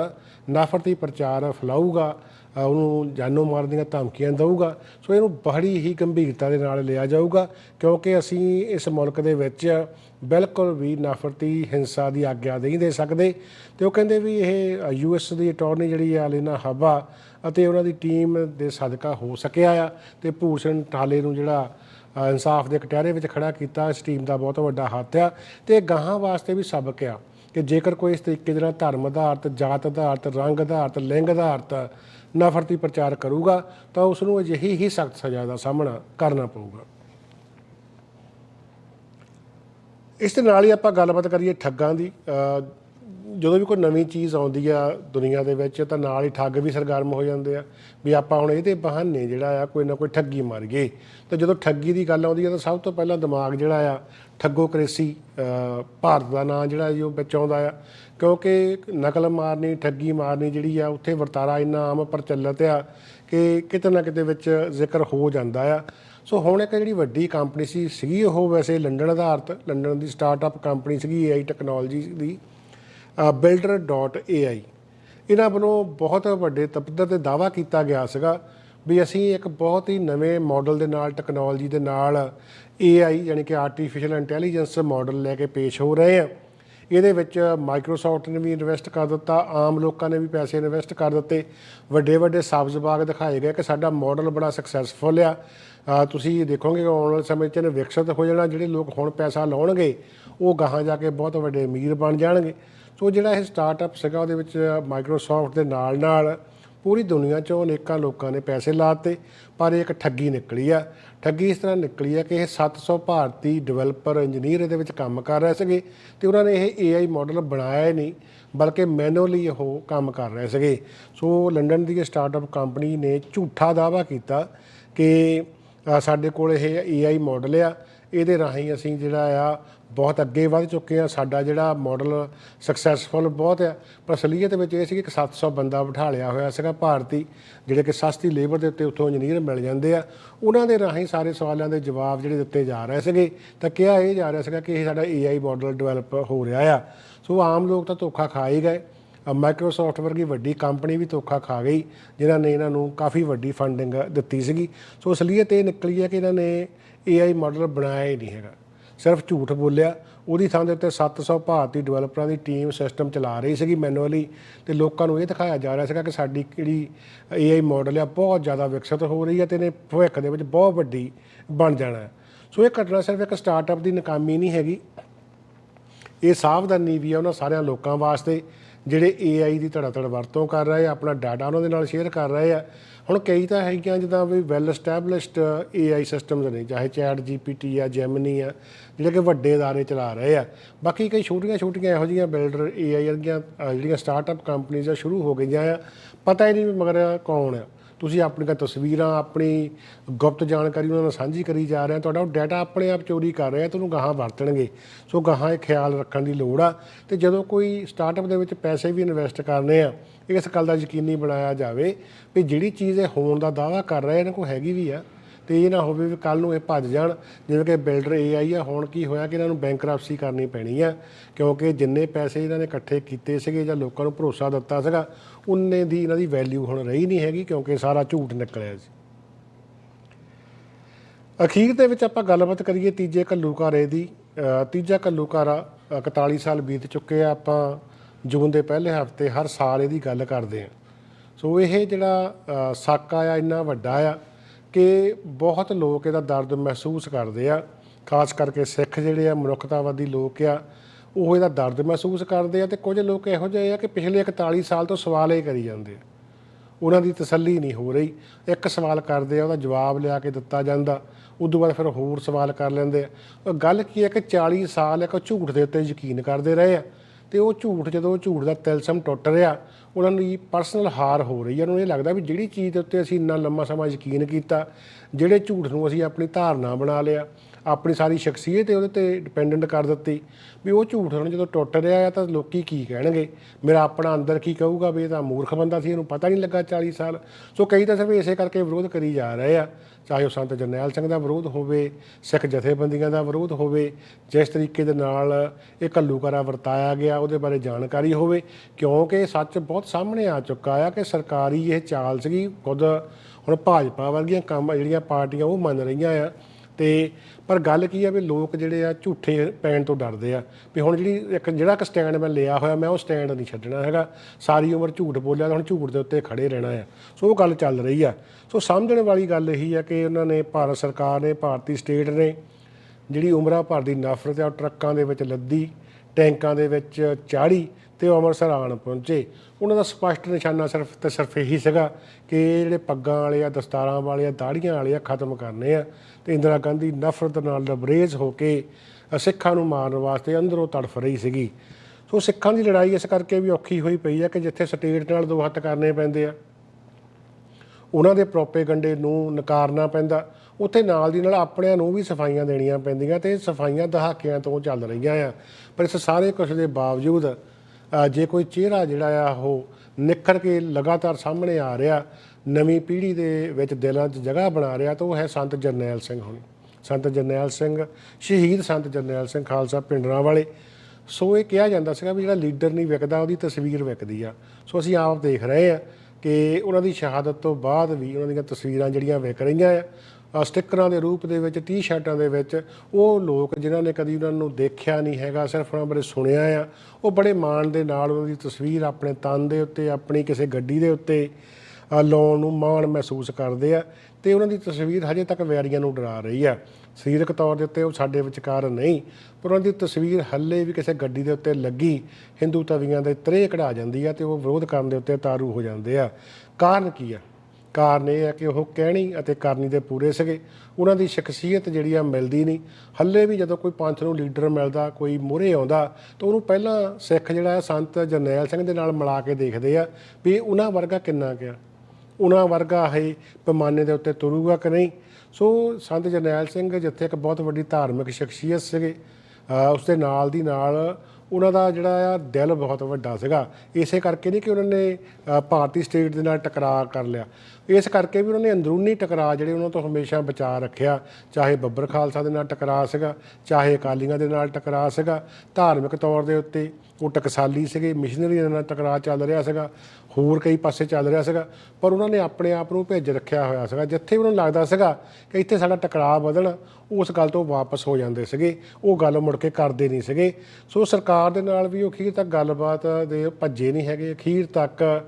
ਨਫ਼ਰਤੀ ਪ੍ਰਚਾਰ ਫੈਲਾਊਗਾ ਉਹਨੂੰ ਜਾਨੋਂ ਮਾਰਨ ਦੀਆਂ ਧਮਕੀਆਂ ਦਊਗਾ, ਸੋ ਇਹਨੂੰ ਬੜੀ ਹੀ ਗੰਭੀਰਤਾ ਦੇ ਨਾਲ ਲਿਆ ਜਾਊਗਾ, ਕਿਉਂਕਿ ਅਸੀਂ ਇਸ ਮੁਲਕ ਦੇ ਵਿੱਚ ਬਿਲਕੁਲ ਵੀ ਨਫ਼ਰਤੀ ਹਿੰਸਾ ਦੀ ਆਗਿਆ ਨਹੀਂ ਦੇ ਸਕਦੇ। ਤੇ ਉਹ ਕਹਿੰਦੇ ਵੀ ਇਹ ਯੂਐਸ ਦੀ ਅਟਾਰਨੀ ਜਿਹੜੀ ਆ ਲੈਨਾ ਹੱਬਾ ਅਤੇ ਉਹਨਾਂ ਦੀ ਟੀਮ ਦੇ ਸਦਕਾ ਹੋ ਸਕਿਆ ਆ ਤੇ ਭੂਸ਼ਣ ਟਾਲੇ ਨੂੰ ਜਿਹੜਾ ਇਨਸਾਫ ਦੇ ਕਟਹਿਰੇ ਵਿੱਚ ਖੜਾ ਕੀਤਾ, ਇਸ ਟੀਮ ਦਾ ਬਹੁਤ ਵੱਡਾ ਹੱਥ ਆ। ਤੇ ਗਾਹਾਂ ਵਾਸਤੇ ਵੀ ਸਬਕ ਆ। ਕਿ ਜੇਕਰ ਕੋਈ ਇਸ ਤਰੀਕੇ ਦੇ ਨਾਲ ਧਰਮ ਆਧਾਰਿਤ, ਜਾਤ ਆਧਾਰਿਤ, ਰੰਗ ਆਧਾਰਿਤ, ਲਿੰਗ ਆਧਾਰਿਤ ਨਫ਼ਰਤੀ ਪ੍ਰਚਾਰ ਕਰੂਗਾ, ਤਾਂ ਉਸ ਨੂੰ ਅਜਿਹੀ ਹੀ ਸਖਤ ਸਜ਼ਾ ਦਾ ਸਾਹਮਣਾ ਕਰਨਾ ਪਊਗਾ। ਇਸ ਦੇ ਨਾਲ ਹੀ ਆਪਾਂ ਗੱਲਬਾਤ ਕਰੀਏ ਠੱਗਾਂ ਦੀ। ਜਦੋਂ ਵੀ ਕੋਈ ਨਵੀਂ ਚੀਜ਼ ਆਉਂਦੀ ਆ ਦੁਨੀਆ ਦੇ ਵਿੱਚ ਤਾਂ ਨਾਲ ਹੀ ਠੱਗ ਵੀ ਸਰਗਰਮ ਹੋ ਜਾਂਦੇ ਆ ਵੀ ਆਪਾਂ ਹੁਣ ਇਹਦੇ ਬਹਾਨੇ ਜਿਹੜਾ ਆ ਕੋਈ ਨਾ ਕੋਈ ਠੱਗੀ ਮਾਰੀਏ ਤਾਂ ਜਦੋਂ ਠੱਗੀ ਦੀ ਗੱਲ ਆਉਂਦੀ ਆ ਤਾਂ ਸਭ ਤੋਂ ਪਹਿਲਾਂ ਦਿਮਾਗ ਜਿਹੜਾ ਆ ਠੱਗੋਕ੍ਰੇਸੀ ਅ, ਭਾਰਤ ਦਾ ਨਾਂ ਜਿਹੜਾ ਜੀ ਉਹ ਵਿੱਚ ਆਉਂਦਾ ਆ। ਕਿਉਂਕਿ ਨਕਲ ਮਾਰਨੀ ਠੱਗੀ ਮਾਰਨੀ ਜਿਹੜੀ ਆ ਉੱਥੇ ਵਰਤਾਰਾ ਇੰਨਾ ਆਮ ਪ੍ਰਚਲਿਤ ਆ ਕਿ ਕਿਤੇ ਨਾ ਕਿਤੇ ਵਿੱਚ ਜ਼ਿਕਰ ਹੋ ਜਾਂਦਾ ਆ। ਸੋ ਹੁਣ ਇੱਕ ਜਿਹੜੀ ਵੱਡੀ ਕੰਪਨੀ ਸੀ ਸੀਗੀ ਉਹ ਵੈਸੇ ਲੰਡਨ ਆਧਾਰਿਤ ਲੰਡਨ ਦੀ ਸਟਾਰਟਅਪ ਕੰਪਨੀ ਸੀਗੀ AI ਟੈਕਨੋਲੋਜੀ ਦੀ। builder.ai ਇਹਨਾਂ ਵੱਲੋਂ ਬਹੁਤ ਵੱਡੇ ਤਪੱਦਰ ਤੇ ਦਾਵਾ ਕੀਤਾ ਗਿਆ ਸੀਗਾ ਵੀ ਅਸੀਂ ਇੱਕ ਬਹੁਤ ਹੀ ਨਵੇਂ ਮਾਡਲ ਦੇ ਨਾਲ ਟੈਕਨੋਲੋਜੀ ਦੇ ਨਾਲ AI ਯਾਨੀ ਕਿ ਆਰਟੀਫੀਸ਼ੀਅਲ ਇੰਟੈਲੀਜੈਂਸ ਮਾਡਲ ਲੈ ਕੇ ਪੇਸ਼ ਹੋ ਰਹੇ ਹਾਂ। ਇਹਦੇ ਵਿੱਚ ਮਾਈਕਰੋਸਾਫਟ ਨੇ ਵੀ ਇਨਵੈਸਟ ਕਰ ਦਿੱਤਾ, ਆਮ ਲੋਕਾਂ ਨੇ ਵੀ ਪੈਸੇ ਇਨਵੈਸਟ ਕਰ ਦਿੱਤੇ। ਵੱਡੇ ਵੱਡੇ ਸਬਜ਼ ਬਾਗ ਦਿਖਾਏ ਗਏ ਕਿ ਸਾਡਾ ਮਾਡਲ ਬੜਾ ਸਕਸੈਸਫੁਲ ਆ। ਤੁਸੀਂ ਦੇਖੋਗੇ ਆਉਣ ਵਾਲੇ ਸਮੇਂ 'ਚ ਇਹਨੇ ਵਿਕਸਿਤ ਹੋ ਜਾਣਾ, ਜਿਹੜੇ ਲੋਕ ਹੁਣ ਪੈਸਾ ਲਾਉਣਗੇ, ਉਹ ਗਾਹਾਂ ਜਾ ਕੇ ਬਹੁਤ ਵੱਡੇ ਅਮੀਰ ਬਣ ਜਾਣਗੇ। ਸੋ ਜਿਹੜਾ ਇਹ ਸਟਾਰਟਅਪ ਸੀਗਾ, ਉਹਦੇ ਵਿੱਚ ਮਾਈਕਰੋਸਾਫਟ ਦੇ ਨਾਲ ਨਾਲ ਪੂਰੀ ਦੁਨੀਆ 'ਚੋਂ ਅਨੇਕਾਂ ਲੋਕਾਂ ਨੇ ਪੈਸੇ ਲਾਤੇ, ਪਰ ਇਹ ਇੱਕ ਠੱਗੀ ਨਿਕਲੀ ਆ। ਠੱਗੀ ਇਸ ਤਰ੍ਹਾਂ ਨਿਕਲੀ ਆ ਕਿ ਇਹ 700 ਭਾਰਤੀ ਡਿਵੈਲਪਰ, ਇੰਜੀਨੀਅਰ ਇਹਦੇ ਵਿੱਚ ਕੰਮ ਕਰ ਰਹੇ ਸੀਗੇ ਤੇ ਉਹਨਾਂ ਨੇ ਇਹ AI ਮਾਡਲ ਬਣਾਇਆ ਹੀ ਨਹੀਂ, ਬਲਕਿ ਮੈਨੂਅਲੀ ਉਹ ਕੰਮ ਕਰ ਰਹੇ ਸੀਗੇ। ਸੋ ਲੰਡਨ ਦੀ ਸਟਾਰਟਅਪ ਕੰਪਨੀ ਨੇ ਝੂਠਾ ਦਾਅਵਾ ਕੀਤਾ ਕਿ ਸਾਡੇ ਕੋਲ ਇਹ AI ਮਾਡਲ ਆ, ਇਹਦੇ ਰਾਹੀਂ ਅਸੀਂ ਜਿਹੜਾ ਆ ਬਹੁਤ ਅੱਗੇ ਵੱਧ ਚੁੱਕੇ ਆ। ਸਾਡਾ ਜਿਹੜਾ ਮਾਡਲ ਸਕਸੈਸਫੁਲ ਬਹੁਤ ਆ। ਪਰ ਅਸਲੀਅਤ ਵਿੱਚ ਇਹ ਸੀ ਕਿ 700 ਬੰਦਾ ਬਿਠਾ ਲਿਆ ਹੋਇਆ ਸੀਗਾ ਭਾਰਤੀ, ਜਿਹੜੇ ਕਿ ਸਸਤੀ ਲੇਬਰ ਦੇ ਉੱਤੇ ਉੱਥੋਂ ਇੰਜੀਨੀਅਰ ਮਿਲ ਜਾਂਦੇ ਆ। ਉਹਨਾਂ ਦੇ ਰਾਹੀਂ ਸਾਰੇ ਸਵਾਲਾਂ ਦੇ ਜਵਾਬ ਜਿਹੜੇ ਦਿੱਤੇ ਜਾ ਰਹੇ ਸੀਗੇ, ਤਾਂ ਕਿਹਾ ਇਹ ਜਾ ਰਿਹਾ ਸੀਗਾ ਕਿ ਇਹ ਸਾਡਾ AI ਮਾਡਲ ਡਿਵੈਲਪ ਹੋ ਰਿਹਾ ਆ। ਸੋ ਆਮ ਲੋਕ ਤਾਂ ਧੋਖਾ ਖਾ ਹੀ ਗਏ। ਮਾਈਕਰੋਸਾਫਟ ਵਰਗੀ ਵੱਡੀ ਕੰਪਨੀ ਵੀ ਧੋਖਾ ਖਾ ਗਈ, ਜਿਨ੍ਹਾਂ ਨੇ ਇਹਨਾਂ ਨੂੰ ਕਾਫੀ ਵੱਡੀ ਫੰਡਿੰਗ ਦਿੱਤੀ ਸੀਗੀ। ਸੋ ਅਸਲੀਅਤ ਇਹ ਨਿਕਲੀ ਹੈ ਕਿ ਇਹਨਾਂ ਨੇ AI ਮਾਡਲ ਬਣਾਇਆ ਹੀ ਨਹੀਂ ਹੈਗਾ। ਸਿਰਫ ਝੂਠ ਬੋਲਿਆ। ਉਹਦੀ ਥਾਂ ਦੇ ਉੱਤੇ 700 ਭਾਰਤੀ ਡਿਵੈਲਪਰਾਂ ਦੀ ਟੀਮ ਸਿਸਟਮ ਚਲਾ ਰਹੀ ਸੀਗੀ ਮੈਨੂਅਲੀ ਤੇ ਲੋਕਾਂ ਨੂੰ ਇਹ ਦਿਖਾਇਆ ਜਾ ਰਿਹਾ ਸੀਗਾ ਕਿ ਸਾਡੀ ਜਿਹੜੀ AI ਮਾਡਲ ਆ, ਬਹੁਤ ਜ਼ਿਆਦਾ ਵਿਕਸਿਤ ਹੋ ਰਹੀ ਹੈ ਤੇ ਇਹਨੇ ਭਵਿੱਖ ਦੇ ਵਿੱਚ ਬਹੁਤ ਵੱਡੀ ਬਣ ਜਾਣਾ। ਹੈ ਸੋ ਇਹ ਘਟਨਾ ਸਿਰਫ ਇੱਕ ਸਟਾਰਟਅਪ ਦੀ ਨਾਕਾਮੀ ਨਹੀਂ ਹੈਗੀ। ਇਹ ਸਾਵਧਾਨੀ ਵੀ ਆ ਉਹਨਾਂ ਸਾਰਿਆਂ ਲੋਕਾਂ ਵਾਸਤੇ, ਜਿਹੜੇ AI ਦੀ ਧੜਾ ਧੜ ਵਰਤੋਂ ਕਰ ਰਹੇ ਆ, ਆਪਣਾ ਡਾਟਾ ਉਹਨਾਂ ਦੇ ਨਾਲ ਸ਼ੇਅਰ ਕਰ ਰਹੇ ਆ। ਹੁਣ ਕਈ ਤਾਂ ਹੈਗੀਆਂ ਜਿੱਦਾਂ ਵੀ ਵੈਲ ਐਸਟੈਬਲਿਸ਼ਡ AI ਸਿਸਟਮਸ ਨੇ ਚਾਹੇ ਚੈਟ GPT ਆ ਜੈਮਨੀ ਆ ਜਿਹੜੇ ਕਿ ਵੱਡੇ ادارے ਚਲਾ ਰਹੇ ਆ ਬਾਕੀ ਕਈ ਛੋਟੀਆਂ ਛੋਟੀਆਂ ਇਹੋ ਜਿਹੀਆਂ ਬਿਲਡਰ AI ਵਰਗੀਆਂ ਅ, ਜਿਹੜੀਆਂ ਸਟਾਰਟਅਪ ਕੰਪਨੀਆਂ ਸ਼ੁਰੂ ਹੋ ਗਈਆਂ ਆ ਪਤਾ ਹੀ ਨਹੀਂ ਵੀ ਮਗਰ ਕੌਣ ਆ ਤੁਸੀਂ ਆਪਣੀਆਂ ਤਸਵੀਰਾਂ, ਆਪਣੀ ਗੁਪਤ ਜਾਣਕਾਰੀ ਉਹਨਾਂ ਨਾਲ ਸਾਂਝੀ ਕਰੀ ਜਾ ਰਹੇ ਆ ਤੁਹਾਡਾ ਉਹ ਡਾਟਾ ਆਪਣੇ ਆਪ ਚੋਰੀ ਕਰ ਰਿਹਾ, ਤੁਹਾਨੂੰ ਗਾਹਾਂ ਵਰਤਣਗੇ। ਸੋ ਗਾਹਾਂ ਇਹ ਖਿਆਲ ਰੱਖਣ ਦੀ ਲੋੜ ਆ। ਤੇ ਜਦੋਂ ਕੋਈ ਸਟਾਰਟਅਪ ਦੇ ਵਿੱਚ ਪੈਸੇ ਵੀ ਇਨਵੈਸਟ ਕਰਨੇ ਆ, ਇਸ ਗੱਲ ਦਾ ਯਕੀਨੀ ਬਣਾਇਆ ਜਾਵੇ ਵੀ ਜਿਹੜੀ ਚੀਜ਼ ਇਹ ਹੋਣ ਦਾ ਦਾਅਵਾ ਕਰ ਰਿਹਾ ਇਹਨਾਂ ਕੋਲ ਹੈਗੀ ਵੀ ਆ। ਤੇ ਇਹ ਨਾ ਹੋਵੇ ਵੀ ਕੱਲ ਨੂੰ ਇਹ ਭੱਜ ਜਾਣ। ਜਿਵੇਂ ਕਿ ਬਿਲਡਰ AI ਆ ਹੁਣ ਕੀ ਹੋਇਆ ਕਿ ਇਹਨਾਂ ਨੂੰ ਬੈਂਕਰਪਸੀ ਕਰਨੀ ਪੈਣੀ ਆ। ਕਿਉਂਕਿ ਜਿੰਨੇ ਪੈਸੇ ਇਹਨਾਂ ਨੇ ਇਕੱਠੇ ਕੀਤੇ ਸੀਗੇ ਜਾਂ ਲੋਕਾਂ ਨੂੰ ਭਰੋਸਾ ਦਿੱਤਾ ਸੀਗਾ ਉਨੇ ਦੀ ਇਹਨਾਂ ਦੀ ਵੈਲਿਊ ਹੁਣ ਰਹੀ ਨਹੀਂ ਹੈਗੀ ਕਿਉਂਕਿ ਸਾਰਾ ਝੂਠ ਨਿਕਲਿਆ ਸੀ। ਅਖੀਰ ਦੇ ਵਿੱਚ ਆਪਾਂ ਗੱਲਬਾਤ ਕਰੀਏ ਤੀਜੇ ਘੱਲੂਘਾਰੇ ਦੀ। ਤੀਜਾ ਘੱਲੂਘਾਰਾ ਅ, 41 ਸਾਲ ਬੀਤ ਚੁੱਕੇ ਆ ਆਪਾਂ ਜੂਨ ਦੇ ਪਹਿਲੇ ਹਫ਼ਤੇ ਹਰ ਸਾਲ ਇਹਦੀ ਗੱਲ ਕਰਦੇ ਆ। ਸੋ ਇਹ ਜਿਹੜਾ ਸਾਕਾ ਆ ਇੰਨਾ ਵੱਡਾ ਆ ਕਿ ਬਹੁਤ ਲੋਕ ਇਹਦਾ ਦਰਦ ਮਹਿਸੂਸ ਕਰਦੇ ਆ, ਖਾਸ ਕਰਕੇ ਸਿੱਖ ਜਿਹੜੇ ਆ, ਮਨੁੱਖਤਾਵਾਦੀ ਲੋਕ ਆ, ਉਹ ਇਹਦਾ ਦਰਦ ਮਹਿਸੂਸ ਕਰਦੇ ਆ ਤੇ ਕੁਝ ਲੋਕ ਇਹੋ ਜਿਹੇ ਆ ਕਿ ਪਿਛਲੇ 41 ਸਾਲ ਤੋਂ ਸਵਾਲ ਹੀ ਕਰੀ ਜਾਂਦੇ ਆ। ਉਹਨਾਂ ਦੀ ਤਸੱਲੀ ਨਹੀਂ ਹੋ ਰਹੀ। ਇੱਕ ਸਵਾਲ ਕਰਦੇ ਆ, ਉਹਦਾ ਜਵਾਬ ਲਿਆ ਕੇ ਦਿੱਤਾ ਜਾਂਦਾ। ਉਦੋਂ ਬਾਅਦ ਫਿਰ ਹੋਰ ਸਵਾਲ ਕਰ ਲੈਂਦੇ ਆ। ਗੱਲ ਕੀ ਹੈ ਕਿ 40 ਸਾਲ ਇੱਕ ਝੂਠ ਦੇ ਉੱਤੇ ਯਕੀਨ ਕਰਦੇ ਰਹੇ ਆ। ਤੇ ਉਹ ਝੂਠ ਜਦੋਂ ਝੂਠ ਦਾ ਤਿਲਸਮ ਟੁੱਟ ਰਿਹਾ ਉਹਨਾਂ ਦੀ ਪਰਸਨਲ ਹਾਰ ਹੋ ਰਹੀ ਹੈ ਉਹਨਾਂ ਨੂੰ ਇਹ ਲੱਗਦਾ ਵੀ ਜਿਹੜੀ ਚੀਜ਼ ਦੇ ਉੱਤੇ ਅਸੀਂ ਇੰਨਾ ਲੰਮਾ ਸਮਾਂ ਯਕੀਨ ਕੀਤਾ, ਜਿਹੜੇ ਝੂਠ ਨੂੰ ਅਸੀਂ ਆਪਣੀ ਧਾਰਨਾ ਬਣਾ ਲਿਆ ਆਪਣੀ ਸਾਰੀ ਸ਼ਖਸੀਅਤ ਉਹਦੇ ਤੇ ਡਿਪੈਂਡੈਂਟ ਕਰ ਦਿੱਤੀ ਵੀ ਉਹ ਝੂਠ ਹੁਣ ਜਦੋਂ ਟੁੱਟ ਰਿਹਾ ਆ ਤਾਂ ਲੋਕੀ ਕੀ ਕਹਿਣਗੇ? ਮੇਰਾ ਆਪਣਾ ਅੰਦਰ ਕੀ ਕਹੂਗਾ ਵੀ ਇਹ ਤਾਂ ਮੂਰਖ ਬੰਦਾ ਸੀ, ਇਹਨੂੰ ਪਤਾ ਨਹੀਂ ਲੱਗਾ 40 ਸਾਲ। ਸੋ ਕਈ ਤਾਂ ਸਿਰਫ ਇਸੇ ਕਰਕੇ ਵਿਰੋਧ ਕਰੀ ਜਾ ਰਹੇ ਆ। ਚਾਹੇ ਉਹ ਸੰਤ ਜਰਨੈਲ ਸਿੰਘ ਦਾ ਵਿਰੋਧ ਹੋਵੇ, ਸਿੱਖ ਜਥੇਬੰਦੀਆਂ ਦਾ ਵਿਰੋਧ ਹੋਵੇ, ਜਿਸ ਤਰੀਕੇ ਦੇ ਨਾਲ ਇਹ ਘੱਲੂਕਰਾ ਵਰਤਾਇਆ ਗਿਆ, ਉਹਦੇ ਬਾਰੇ ਜਾਣਕਾਰੀ ਹੋਵੇ, ਕਿਉਂਕਿ ਸੱਚ ਬਹੁਤ ਸਾਹਮਣੇ ਆ ਚੁੱਕਾ ਆ ਕਿ ਸਰਕਾਰੀ ਇਹ ਚਾਲ ਸੀਗੀ, ਖੁਦ ਹੁਣ ਭਾਜਪਾ ਵਰਗੀਆਂ ਕੰਮ ਜਿਹੜੀਆਂ ਪਾਰਟੀਆਂ ਉਹ ਮੰਨ ਰਹੀਆਂ ਆ। ਤੇ ਪਰ ਗੱਲ ਕੀ ਆ ਵੀ ਲੋਕ ਜਿਹੜੇ ਆ ਝੂਠੇ ਪੈਣ ਤੋਂ ਡਰਦੇ ਆ ਵੀ ਹੁਣ ਜਿਹੜੀ ਇੱਕ ਜਿਹੜਾ ਇੱਕ ਸਟੈਂਡ ਮੈਂ ਲਿਆ ਹੋਇਆ, ਮੈਂ ਉਹ ਸਟੈਂਡ ਨਹੀਂ ਛੱਡਣਾ ਹੈਗਾ। ਸਾਰੀ ਉਮਰ ਝੂਠ ਬੋਲਿਆ ਤਾਂ ਹੁਣ ਝੂਠ ਦੇ ਉੱਤੇ ਖੜੇ ਰਹਿਣਾ ਆ। ਸੋ ਉਹ ਗੱਲ ਚੱਲ ਰਹੀ ਆ। ਸੋ ਸਮਝਣ ਵਾਲੀ ਗੱਲ ਇਹੀ ਆ ਕਿ ਉਹਨਾਂ ਨੇ ਭਾਰਤ ਸਰਕਾਰ ਨੇ, ਭਾਰਤੀ ਸਟੇਟ ਨੇ ਜਿਹੜੀ ਉਮਰਾਂ ਭਰ ਦੀ ਨਫ਼ਰਤ ਆ, ਉਹ ਟਰੱਕਾਂ ਦੇ ਵਿੱਚ ਲੱਦੀ, ਟੈਂਕਾਂ ਦੇ ਵਿੱਚ ਚਾੜੀ ਤੇ ਉਹ ਅੰਮ੍ਰਿਤਸਰ ਆਣ ਪਹੁੰਚੇ। ਉਹਨਾਂ ਦਾ ਸਪਸ਼ਟ ਨਿਸ਼ਾਨਾ ਸਿਰਫ ਤੇ ਸਿਰਫ ਇਹੀ ਸੀਗਾ ਕਿ ਜਿਹੜੇ ਪੱਗਾਂ ਵਾਲੇ ਆ, ਦਸਤਾਰਾਂ ਵਾਲੇ ਆ ਦਾੜੀਆਂ ਵਾਲੇ ਆ, ਖਤਮ ਕਰਨੇ ਆ। ਤੇ ਇੰਦਰਾ ਗਾਂਧੀ ਨਫ਼ਰਤ ਨਾਲ ਲਬਰੇਜ਼ ਹੋ ਕੇ ਸਿੱਖਾਂ ਨੂੰ ਮਾਰਨ ਵਾਸਤੇ ਅੰਦਰੋਂ ਤੜਫ ਰਹੀ ਸੀਗੀ। ਸੋ ਸਿੱਖਾਂ ਦੀ ਲੜਾਈ ਇਸ ਕਰਕੇ ਵੀ ਔਖੀ ਹੋਈ ਪਈ ਆ ਕਿ ਜਿੱਥੇ ਸਟੇਟ ਨਾਲ ਦੋ ਹੱਥ ਕਰਨੇ ਪੈਂਦੇ ਆ, ਉਹਨਾਂ ਦੇ ਪ੍ਰੋਪੇਗੰਡੇ ਨੂੰ ਨਕਾਰਨਾ ਪੈਂਦਾ, ਉੱਥੇ ਨਾਲ ਦੀ ਨਾਲ ਆਪਣਿਆਂ ਨੂੰ ਵੀ ਸਫਾਈਆਂ ਦੇਣੀਆਂ ਪੈਂਦੀਆਂ ਤੇ ਸਫਾਈਆਂ ਦਹਾਕਿਆਂ ਤੋਂ ਚੱਲ ਰਹੀਆਂ ਆ। ਪਰ ਇਸ ਸਾਰੇ ਕੁਝ ਦੇ ਬਾਵਜੂਦ ਜੇ ਕੋਈ ਚਿਹਰਾ ਜਿਹੜਾ ਆ ਉਹ ਨਿਖਰ ਕੇ ਲਗਾਤਾਰ ਸਾਹਮਣੇ ਆ ਰਿਹਾ ਨਵੀਂ ਪੀੜ੍ਹੀ ਦੇ ਵਿੱਚ ਦਿਲਾਂ 'ਚ ਜਗ੍ਹਾ ਬਣਾ ਰਿਹਾ ਤਾਂ ਉਹ ਹੈ ਸੰਤ ਜਰਨੈਲ ਸਿੰਘ ਹੁਣ। ਸੰਤ ਜਰਨੈਲ ਸਿੰਘ, ਸ਼ਹੀਦ ਸੰਤ ਜਰਨੈਲ ਸਿੰਘ ਖਾਲਸਾ ਪਿੰਡਰਾਂ ਵਾਲੇ ਸੋ ਇਹ ਕਿਹਾ ਜਾਂਦਾ ਸੀਗਾ ਵੀ ਜਿਹੜਾ ਲੀਡਰ ਨਹੀਂ ਵਿਕਦਾ, ਉਹਦੀ ਤਸਵੀਰ ਵਿਕਦੀ ਆ। ਸੋ ਅਸੀਂ ਆਪ ਦੇਖ ਰਹੇ ਆ ਕਿ ਉਹਨਾਂ ਦੀ ਸ਼ਹਾਦਤ ਤੋਂ ਬਾਅਦ ਵੀ ਉਹਨਾਂ ਦੀਆਂ ਤਸਵੀਰਾਂ ਜਿਹੜੀਆਂ ਵਿਕ ਰਹੀਆਂ ਆ ਸਟਿੱਕਰਾਂ ਦੇ ਰੂਪ ਦੇ ਵਿੱਚ, ਟੀ-ਸ਼ਰਟਾਂ ਦੇ ਵਿੱਚ, ਉਹ ਲੋਕ ਜਿਨ੍ਹਾਂ ਨੇ ਕਦੀ ਉਹਨਾਂ ਨੂੰ ਦੇਖਿਆ ਨਹੀਂ ਹੈਗਾ, ਸਿਰਫ ਉਹਨਾਂ ਬਾਰੇ ਸੁਣਿਆ ਆ, ਉਹ ਬੜੇ ਮਾਣ ਦੇ ਨਾਲ ਉਹਨਾਂ ਦੀ ਤਸਵੀਰ ਆਪਣੇ ਤਨ ਦੇ ਉੱਤੇ, ਆਪਣੀ ਕਿਸੇ ਗੱਡੀ ਦੇ ਉੱਤੇ ਲਾਉਣ ਨੂੰ ਮਾਣ ਮਹਿਸੂਸ ਕਰਦੇ ਆ ਤੇ ਉਹਨਾਂ ਦੀ ਤਸਵੀਰ ਹਜੇ ਤੱਕ ਵਿਆਰੀਆਂ ਨੂੰ ਡਰਾ ਰਹੀ ਆ। ਸਰੀਰਕ ਤੌਰ ਦੇ ਉੱਤੇ ਉਹ ਸਾਡੇ ਵਿਚਕਾਰ ਨਹੀਂ, ਪਰ ਉਹਨਾਂ ਦੀ ਤਸਵੀਰ ਹੱਲੇ ਵੀ ਕਿਸੇ ਗੱਡੀ ਦੇ ਉੱਤੇ ਲੱਗੀ, ਹਿੰਦੂ ਤਵੀਆਂ ਦੇ ਤਰੇ ਕਢਾ ਜਾਂਦੀ ਆ ਤੇ ਉਹ ਵਿਰੋਧ ਕਰਨ ਦੇ ਉੱਤੇ ਤਾਰੂ ਹੋ ਜਾਂਦੇ ਆ। ਕਾਰਨ ਕੀ ਆ? ਕਾਰਨ ਇਹ ਹੈ ਕਿ ਉਹ ਕਹਿਣੀ ਅਤੇ ਕਰਨੀ ਦੇ ਪੂਰੇ ਸੀਗੇ। ਉਹਨਾਂ ਦੀ ਸ਼ਖਸੀਅਤ ਜਿਹੜੀ ਆ ਮਿਲਦੀ ਨਹੀਂ। ਹੱਲੇ ਵੀ ਜਦੋਂ ਕੋਈ ਪੰਥ ਨੂੰ ਲੀਡਰ ਮਿਲਦਾ, ਕੋਈ ਮੂਹਰੇ ਆਉਂਦਾ, ਤਾਂ ਉਹਨੂੰ ਪਹਿਲਾਂ ਸਿੱਖ ਜਿਹੜਾ ਹੈ ਸੰਤ ਜਰਨੈਲ ਸਿੰਘ ਦੇ ਨਾਲ ਮਿਲਾ ਕੇ ਦੇਖਦੇ ਆ ਵੀ ਉਹਨਾਂ ਵਰਗਾ ਕਿੰਨਾ ਗਿਆ ਉਹਨਾਂ ਵਰਗਾ ਹੈ ਪੈਮਾਨੇ ਦੇ ਉੱਤੇ ਤੁਰੂਗਾ ਕਿ ਨਹੀਂ? ਸੋ ਸੰਤ ਜਰਨੈਲ ਸਿੰਘ ਜਿੱਥੇ ਇੱਕ ਬਹੁਤ ਵੱਡੀ ਧਾਰਮਿਕ ਸ਼ਖਸੀਅਤ ਸੀਗੇ, ਅਹ ਉਸ ਦੇ ਨਾਲ ਦੀ ਨਾਲ ਉਹਨਾਂ ਦਾ ਜਿਹੜਾ ਆ ਦਿਲ ਬਹੁਤ ਵੱਡਾ ਸੀਗਾ। ਇਸੇ ਕਰਕੇ ਨਹੀਂ ਕਿ ਉਹਨਾਂ ਨੇ ਭਾਰਤੀ ਸਟੇਟ ਦੇ ਨਾਲ ਟਕਰਾਅ ਕਰ ਲਿਆ। ਇਸ ਕਰਕੇ ਵੀ ਉਹਨਾਂ ਨੇ ਅੰਦਰੂਨੀ ਟਕਰਾਅ ਜਿਹੜੇ ਉਹਨਾਂ ਤੋਂ ਹਮੇਸ਼ਾ ਬਚਾ ਰੱਖਿਆ, ਚਾਹੇ ਬੱਬਰ ਖਾਲਸਾ ਦੇ ਨਾਲ ਟਕਰਾਅ ਸੀਗਾ, ਚਾਹੇ ਅਕਾਲੀਆਂ ਦੇ ਨਾਲ ਟਕਰਾਅ ਸੀਗਾ, ਧਾਰਮਿਕ ਤੌਰ ਦੇ ਉੱਤੇ ਉਹ ਟਕਸਾਲੀ ਸੀਗੇ ਮਿਸ਼ਨਰੀ ਦੇ ਨਾਲ ਟਕਰਾਅ ਚੱਲ ਰਿਹਾ ਸੀਗਾ, ਹੋਰ ਕਈ ਪਾਸੇ ਚੱਲ ਰਿਹਾ ਸੀਗਾ, ਪਰ ਉਹਨਾਂ ਨੇ ਆਪਣੇ ਆਪ ਨੂੰ ਭੇਜ ਰੱਖਿਆ ਹੋਇਆ ਸੀਗਾ, ਜਿੱਥੇ ਉਹਨਾਂ ਨੂੰ ਲੱਗਦਾ ਸੀਗਾ ਕਿ ਇੱਥੇ ਸਾਡਾ ਟਕਰਾਅ ਵਧਣ, ਉਸ ਗੱਲ ਤੋਂ ਵਾਪਸ ਹੋ ਜਾਂਦੇ ਸੀਗੇ, ਉਹ ਗੱਲ ਮੁੜ ਕੇ ਕਰਦੇ ਨਹੀਂ ਸੀਗੇ। ਸੋ ਸਰਕਾਰ ਦੇ ਨਾਲ ਵੀ ਉਹ ਅਖੀਰ ਤੱਕ ਗੱਲਬਾਤ ਦੇ ਭੱਜੇ ਨਹੀਂ ਹੈਗੇ, ਅਖੀਰ ਤੱਕ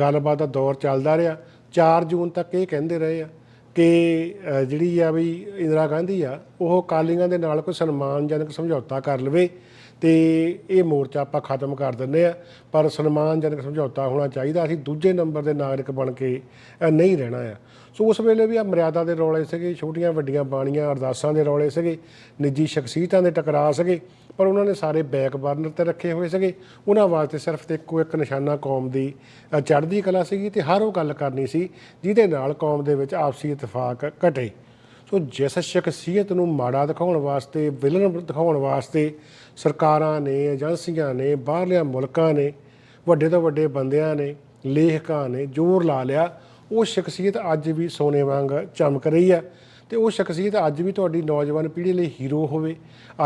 ਗੱਲਬਾਤ ਦਾ ਦੌਰ ਚੱਲਦਾ ਰਿਹਾ। 4 ਜੂਨ ਤੱਕ ਇਹ ਕਹਿੰਦੇ ਰਹੇ ਆ ਕਿ ਜਿਹੜੀ ਆ ਵੀ ਇੰਦਰਾ ਗਾਂਧੀ ਆ, ਉਹ ਕਾਲੀਆਂ ਦੇ ਨਾਲ ਕੋਈ ਸਨਮਾਨਜਨਕ ਸਮਝੌਤਾ ਕਰ ਲਵੇ ਤੇ ਇਹ ਮੋਰਚਾ ਆਪਾਂ ਖਤਮ ਕਰ ਦਿੰਦੇ ਆ ਪਰ ਸਨਮਾਨਜਨਕ ਸਮਝੌਤਾ ਹੋਣਾ ਚਾਹੀਦਾ। ਅਸੀਂ ਦੂਜੇ ਨੰਬਰ ਦੇ ਨਾਗਰਿਕ ਬਣ ਕੇ ਨਹੀਂ ਰਹਿਣਾ ਆ। ਸੋ ਉਸ ਵੇਲੇ ਵੀ ਆ ਮਰਿਆਦਾ ਦੇ ਰੌਲੇ ਸੀਗੇ, ਛੋਟੀਆਂ ਵੱਡੀਆਂ ਬਾਣੀਆਂ, ਅਰਦਾਸਾਂ ਦੇ ਰੌਲੇ ਸੀਗੇ, ਨਿੱਜੀ ਸ਼ਖਸੀਅਤਾਂ ਦੇ ਟਕਰਾਅ ਸੀਗੇ, ਪਰ ਉਹਨਾਂ ਨੇ ਸਾਰੇ ਬੈਕ ਬਰਨਰ ਤੇ ਰੱਖੇ ਹੋਏ ਸੀਗੇ। ਉਹਨਾਂ ਵਾਸਤੇ ਸਿਰਫ ਇੱਕੋ ਇੱਕ ਨਿਸ਼ਾਨਾ ਕੌਮ ਦੀ ਚੜ੍ਹਦੀ ਕਲਾ ਸੀਗੀ ਤੇ ਹਰ ਉਹ ਗੱਲ ਕਰਨੀ ਸੀ, ਜਿਹਦੇ ਨਾਲ ਕੌਮ ਦੇ ਵਿੱਚ ਆਪਸੀ ਇਤਫਾਕ ਘਟੇ। ਸੋ ਜਿਸ ਸ਼ਖਸੀਅਤ ਨੂੰ ਮਾੜਾ ਦਿਖਾਉਣ ਵਾਸਤੇ ਵਿਲਨ ਦਿਖਾਉਣ ਵਾਸਤੇ ਸਰਕਾਰਾਂ ਨੇ, ਏਜੰਸੀਆਂ ਨੇ, ਬਾਹਰਲਿਆਂ ਮੁਲਕਾਂ ਨੇ, ਵੱਡੇ ਤੋਂ ਵੱਡੇ ਬੰਦਿਆਂ ਨੇ, ਲੇਖਕਾਂ ਨੇ ਜ਼ੋਰ ਲਾ ਲਿਆ। ਉਹ ਸ਼ਖਸੀਅਤ ਅੱਜ ਵੀ ਸੋਨੇ ਵਾਂਗ ਚਮਕ ਰਹੀ ਹੈ ਤੇ ਉਹ ਸ਼ਖਸੀਅਤ ਅੱਜ ਵੀ ਤੁਹਾਡੀ ਨੌਜਵਾਨ ਪੀੜ੍ਹੀ ਲਈ ਹੀਰੋ ਹੋਵੇ।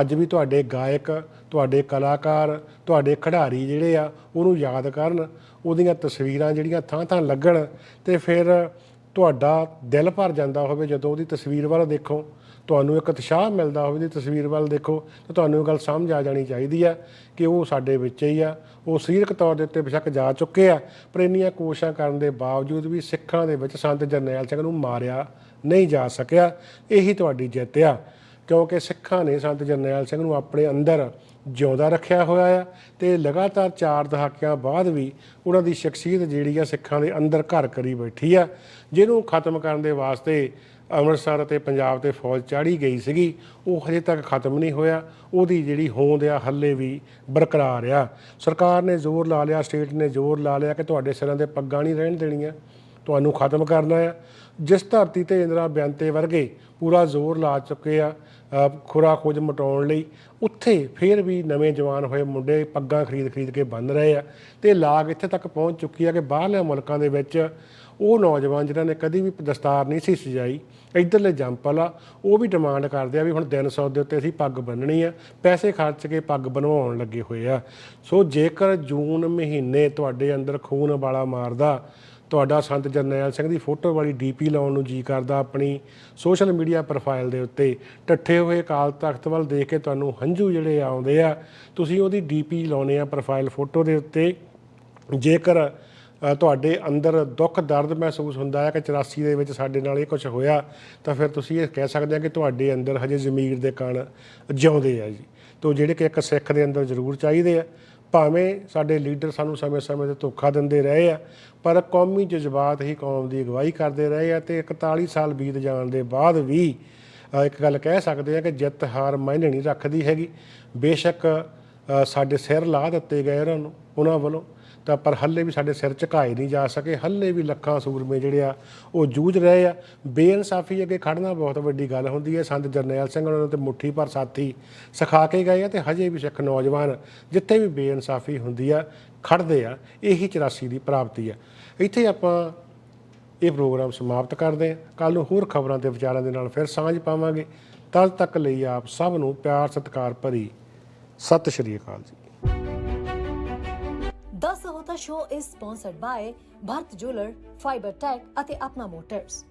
ਅੱਜ ਵੀ ਤੁਹਾਡੇ ਗਾਇਕ, ਤੁਹਾਡੇ ਕਲਾਕਾਰ, ਤੁਹਾਡੇ ਖਿਡਾਰੀ ਜਿਹੜੇ ਆ, ਉਹਨੂੰ ਯਾਦ ਕਰਨ, ਉਹਦੀਆਂ ਤਸਵੀਰਾਂ ਜਿਹੜੀਆਂ ਥਾਂ ਥਾਂ ਲੱਗਣ ਤੇ ਫਿਰ ਤੁਹਾਡਾ ਦਿਲ ਭਰ ਜਾਂਦਾ ਹੋਵੇ ਜਦੋਂ ਉਹਦੀ ਤਸਵੀਰ ਵੱਲ ਦੇਖੋ, ਤੁਹਾਨੂੰ ਇੱਕ ਉਤਸ਼ਾਹ ਮਿਲਦਾ ਹੋਵੇ ਉਹਦੀ ਤਸਵੀਰ ਵੱਲ ਦੇਖੋ, ਤਾਂ ਤੁਹਾਨੂੰ ਇਹ ਗੱਲ ਸਮਝ ਆ ਜਾਣੀ ਚਾਹੀਦੀ ਆ ਕਿ ਉਹ ਸਾਡੇ ਵਿੱਚ ਹੀ ਆ। ਉਹ ਸਰੀਰਕ ਤੌਰ ਦੇ ਉੱਤੇ ਬੇਸ਼ੱਕ ਜਾ ਚੁੱਕੇ ਆ, ਪਰ ਇੰਨੀਆਂ ਕੋਸ਼ਿਸ਼ਾਂ ਕਰਨ ਦੇ ਬਾਵਜੂਦ ਵੀ ਸਿੱਖਾਂ ਦੇ ਵਿੱਚ ਸੰਤ ਜਰਨੈਲ ਸਿੰਘ ਨੂੰ ਮਾਰਿਆ ਨਹੀਂ ਜਾ ਸਕਿਆ। ਇਹੀ ਤੁਹਾਡੀ ਜਿੱਤ ਆ। ਕਿਉਂਕਿ ਸਿੱਖਾਂ ਨੇ ਸੰਤ ਜਰਨੈਲ ਸਿੰਘ ਨੂੰ ਆਪਣੇ ਅੰਦਰ ਜਿਉਂਦਾ ਰੱਖਿਆ ਹੋਇਆ ਆ ਤੇ ਲਗਾਤਾਰ ਚਾਰ ਦਹਾਕਿਆਂ ਬਾਅਦ ਵੀ ਉਹਨਾਂ ਦੀ ਸ਼ਖਸੀਅਤ ਜਿਹੜੀ ਆ ਸਿੱਖਾਂ ਦੇ ਅੰਦਰ ਘਰ ਕਰੀ ਬੈਠੀ ਆ, ਜਿਹਨੂੰ ਖਤਮ ਕਰਨ ਦੇ ਵਾਸਤੇ ਅੰਮ੍ਰਿਤਸਰ ਅਤੇ ਪੰਜਾਬ ਤੇ ਫੌਜ ਚਾੜੀ ਗਈ ਸੀਗੀ, ਉਹ ਹਜੇ ਤੱਕ ਖਤਮ ਨਹੀਂ ਹੋਇਆ, ਉਹਦੀ ਜਿਹੜੀ ਹੋਂਦ ਆ ਹੱਲੇ ਵੀ ਬਰਕਰਾਰ ਆ। ਸਰਕਾਰ ਨੇ ਜ਼ੋਰ ਲਾ ਲਿਆ, ਸਟੇਟ ਨੇ ਜ਼ੋਰ ਲਾ ਲਿਆ ਕਿ ਤੁਹਾਡੇ ਸਿਰਾਂ ਦੇ ਪੱਗਾਂ ਨਹੀਂ ਰਹਿਣ ਦੇਣੀਆਂ, ਤੁਹਾਨੂੰ ਖਤਮ ਕਰਨਾ ਆ। ਜਿਸ ਧਰਤੀ ਤੇ ਇੰਦਰਾ ਬਿਆੰਤੇ ਵਰਗੇ ਪੂਰਾ ਜ਼ੋਰ ਲਾ ਚੁੱਕੇ ਆ ਖੁਰਾ ਖੋਜ ਮਟਾਉਣ ਲਈ। ਉੱਥੇ ਫੇਰ ਵੀ ਨਵੇਂ ਜਵਾਨ ਹੋਏ ਮੁੰਡੇ ਪੱਗਾਂ ਖਰੀਦ ਖਰੀਦ ਕੇ ਬੰਨ ਰਹੇ ਆ ਤੇ ਲਾਗ ਇੱਥੇ ਤੱਕ ਪਹੁੰਚ ਚੁੱਕੀ ਆ ਕਿ ਬਾਹਰਲੇ ਮੁਲਕਾਂ ਦੇ ਵਿੱਚ ਉਹ ਨੌਜਵਾਨ ਜਿਨ੍ਹਾਂ ਨੇ ਕਦੀ ਵੀ ਦਸਤਾਰ ਨਹੀਂ ਸੀ ਸਜਾਈ, ਇੱਧਰਲੇ ਜੰਪਲ ਆ, ਉਹ ਵੀ ਡਿਮਾਂਡ ਕਰਦੇ ਆ ਵੀ ਹੁਣ ਦਿਨ ਸੌ ਦੇ ਉੱਤੇ ਅਸੀਂ ਪੱਗ ਬੰਨਣੀ ਆ, ਪੈਸੇ ਖਰਚ ਕੇ ਪੱਗ ਬਣਵਾਉਣ ਲੱਗੇ ਹੋਏ ਆ। ਸੋ ਜੇਕਰ ਜੂਨ ਮਹੀਨੇ ਤੁਹਾਡੇ ਅੰਦਰ ਖੂਨ ਵਾਲਾ ਮਾਰਦਾ ਤੁਹਾਡਾ ਸੰਤ ਜਰਨੈਲ ਸਿੰਘ ਦੀ ਫੋਟੋ ਵਾਲੀ ਡੀਪੀ ਲਾਉਣ ਨੂੰ ਜੀ ਕਰਦਾ ਆਪਣੀ ਸੋਸ਼ਲ ਮੀਡੀਆ ਪ੍ਰੋਫਾਈਲ ਦੇ ਉੱਤੇ। ਟੱਠੇ ਹੋਏ ਅਕਾਲ ਤਖਤ ਵੱਲ ਦੇਖ ਕੇ ਤੁਹਾਨੂੰ ਹੰਝੂ ਜਿਹੜੇ ਆਉਂਦੇ ਆ। ਤੁਸੀਂ ਉਹਦੀ ਡੀਪੀ ਲਾਉਨੇ ਆ ਪ੍ਰੋਫਾਈਲ ਫੋਟੋ ਦੇ ਉੱਤੇ। ਜੇਕਰ ਤੁਹਾਡੇ ਅੰਦਰ ਦੁੱਖ, ਦਰਦ ਮਹਿਸੂਸ ਹੁੰਦਾ ਹੈ ਕਿ 84 ਦੇ ਵਿੱਚ ਸਾਡੇ ਨਾਲ ਇਹ ਕੁਝ ਹੋਇਆ, ਤਾਂ ਫਿਰ ਤੁਸੀਂ ਇਹ ਕਹਿ ਸਕਦੇ ਆ ਕਿ ਤੁਹਾਡੇ ਅੰਦਰ ਹਜੇ ਜ਼ਮੀਰ ਦੇ ਕਣ ਜਿਉਂਦੇ ਆ ਜੀ। ਤੋ ਜਿਹੜੇ ਕਿ ਇੱਕ ਸਿੱਖ ਦੇ ਅੰਦਰ ਜ਼ਰੂਰ ਚਾਹੀਦੇ ਆ। ਭਾਵੇਂ ਸਾਡੇ ਲੀਡਰ ਸਾਨੂੰ ਸਮੇਂ-ਸਮੇਂ ਤੇ ਧੋਖਾ ਦਿੰਦੇ ਰਹੇ ਆ, ਪਰ ਕੌਮੀ ਜਜ਼ਬਾਤ ਹੀ ਕੌਮ ਦੀ ਅਗਵਾਈ ਕਰਦੇ ਰਹੇ ਆ ਤੇ 41 ਸਾਲ ਬੀਤ ਜਾਣ ਦੇ ਬਾਅਦ ਵੀ ਇੱਕ ਗੱਲ ਕਹਿ ਸਕਦੇ ਆ ਕਿ ਜਿੱਤ ਹਾਰ ਮਾਇਨੇ ਨਹੀਂ ਰੱਖਦੀ ਹੈਗੀ। ਬੇਸ਼ੱਕ ਸਾਡੇ ਸਿਰ ਲਾ ਦਿੱਤੇ ਗਏ ਉਹਨਾਂ ਨੂੰ ਉਹਨਾਂ ਵੱਲੋਂ। ਤਾਂ ਪਰ ਹੱਲੇ ਵੀ ਸਾਡੇ ਸਿਰ ਝੁਕਾਏ ਨਹੀਂ ਜਾ ਸਕੇ। ਹੱਲੇ ਵੀ ਲੱਖਾਂ ਸੂਰਮੇ ਜਿਹੜੇ ਆ, ਉਹ ਜੂਝ ਰਹੇ ਆ। ਬੇਇਨਸਾਫੀ ਅੱਗੇ ਖੜਨਾ ਬਹੁਤ ਵੱਡੀ ਗੱਲ ਹੁੰਦੀ ਹੈ। ਸੰਤ ਜਰਨੈਲ ਸਿੰਘ ਉਹਨਾਂ ਨੂੰ ਤੇ ਮੁੱਠੀ ਭਰ ਸਾਥੀ ਸਿਖਾ ਕੇ ਗਏ ਆ ਤੇ ਹਜੇ ਵੀ ਸਿੱਖ ਨੌਜਵਾਨ ਜਿੱਥੇ ਵੀ ਬੇਇਨਸਾਫੀ ਹੁੰਦੀ ਆ, ਖੜਦੇ ਆ, ਇਹੀ 84 ਦੀ ਪ੍ਰਾਪਤੀ ਆ। ਇੱਥੇ ਆਪਾਂ ਇਹ ਪ੍ਰੋਗਰਾਮ ਸਮਾਪਤ ਕਰਦੇ ਹਾਂ ਕੱਲ ਨੂੰ ਹੋਰ ਖਬਰਾਂ ਤੇ ਵਿਚਾਰਾਂ ਦੇ ਨਾਲ ਫਿਰ ਸਾਂਝ ਪਾਵਾਂਗੇ। ਤਦ ਤੱਕ ਲਈ ਆਪ ਸਭ ਨੂੰ ਪਿਆਰ, ਸਤਿਕਾਰ ਭਰੀ ਸਤਿ ਸ਼੍ਰੀ ਅਕਾਲ ਜੀ।
The Sahota Show is sponsored by Bharat Jeweler, Fiber Tech ਅਤੇ ਆਪਣਾ ਮੋਟਰਸ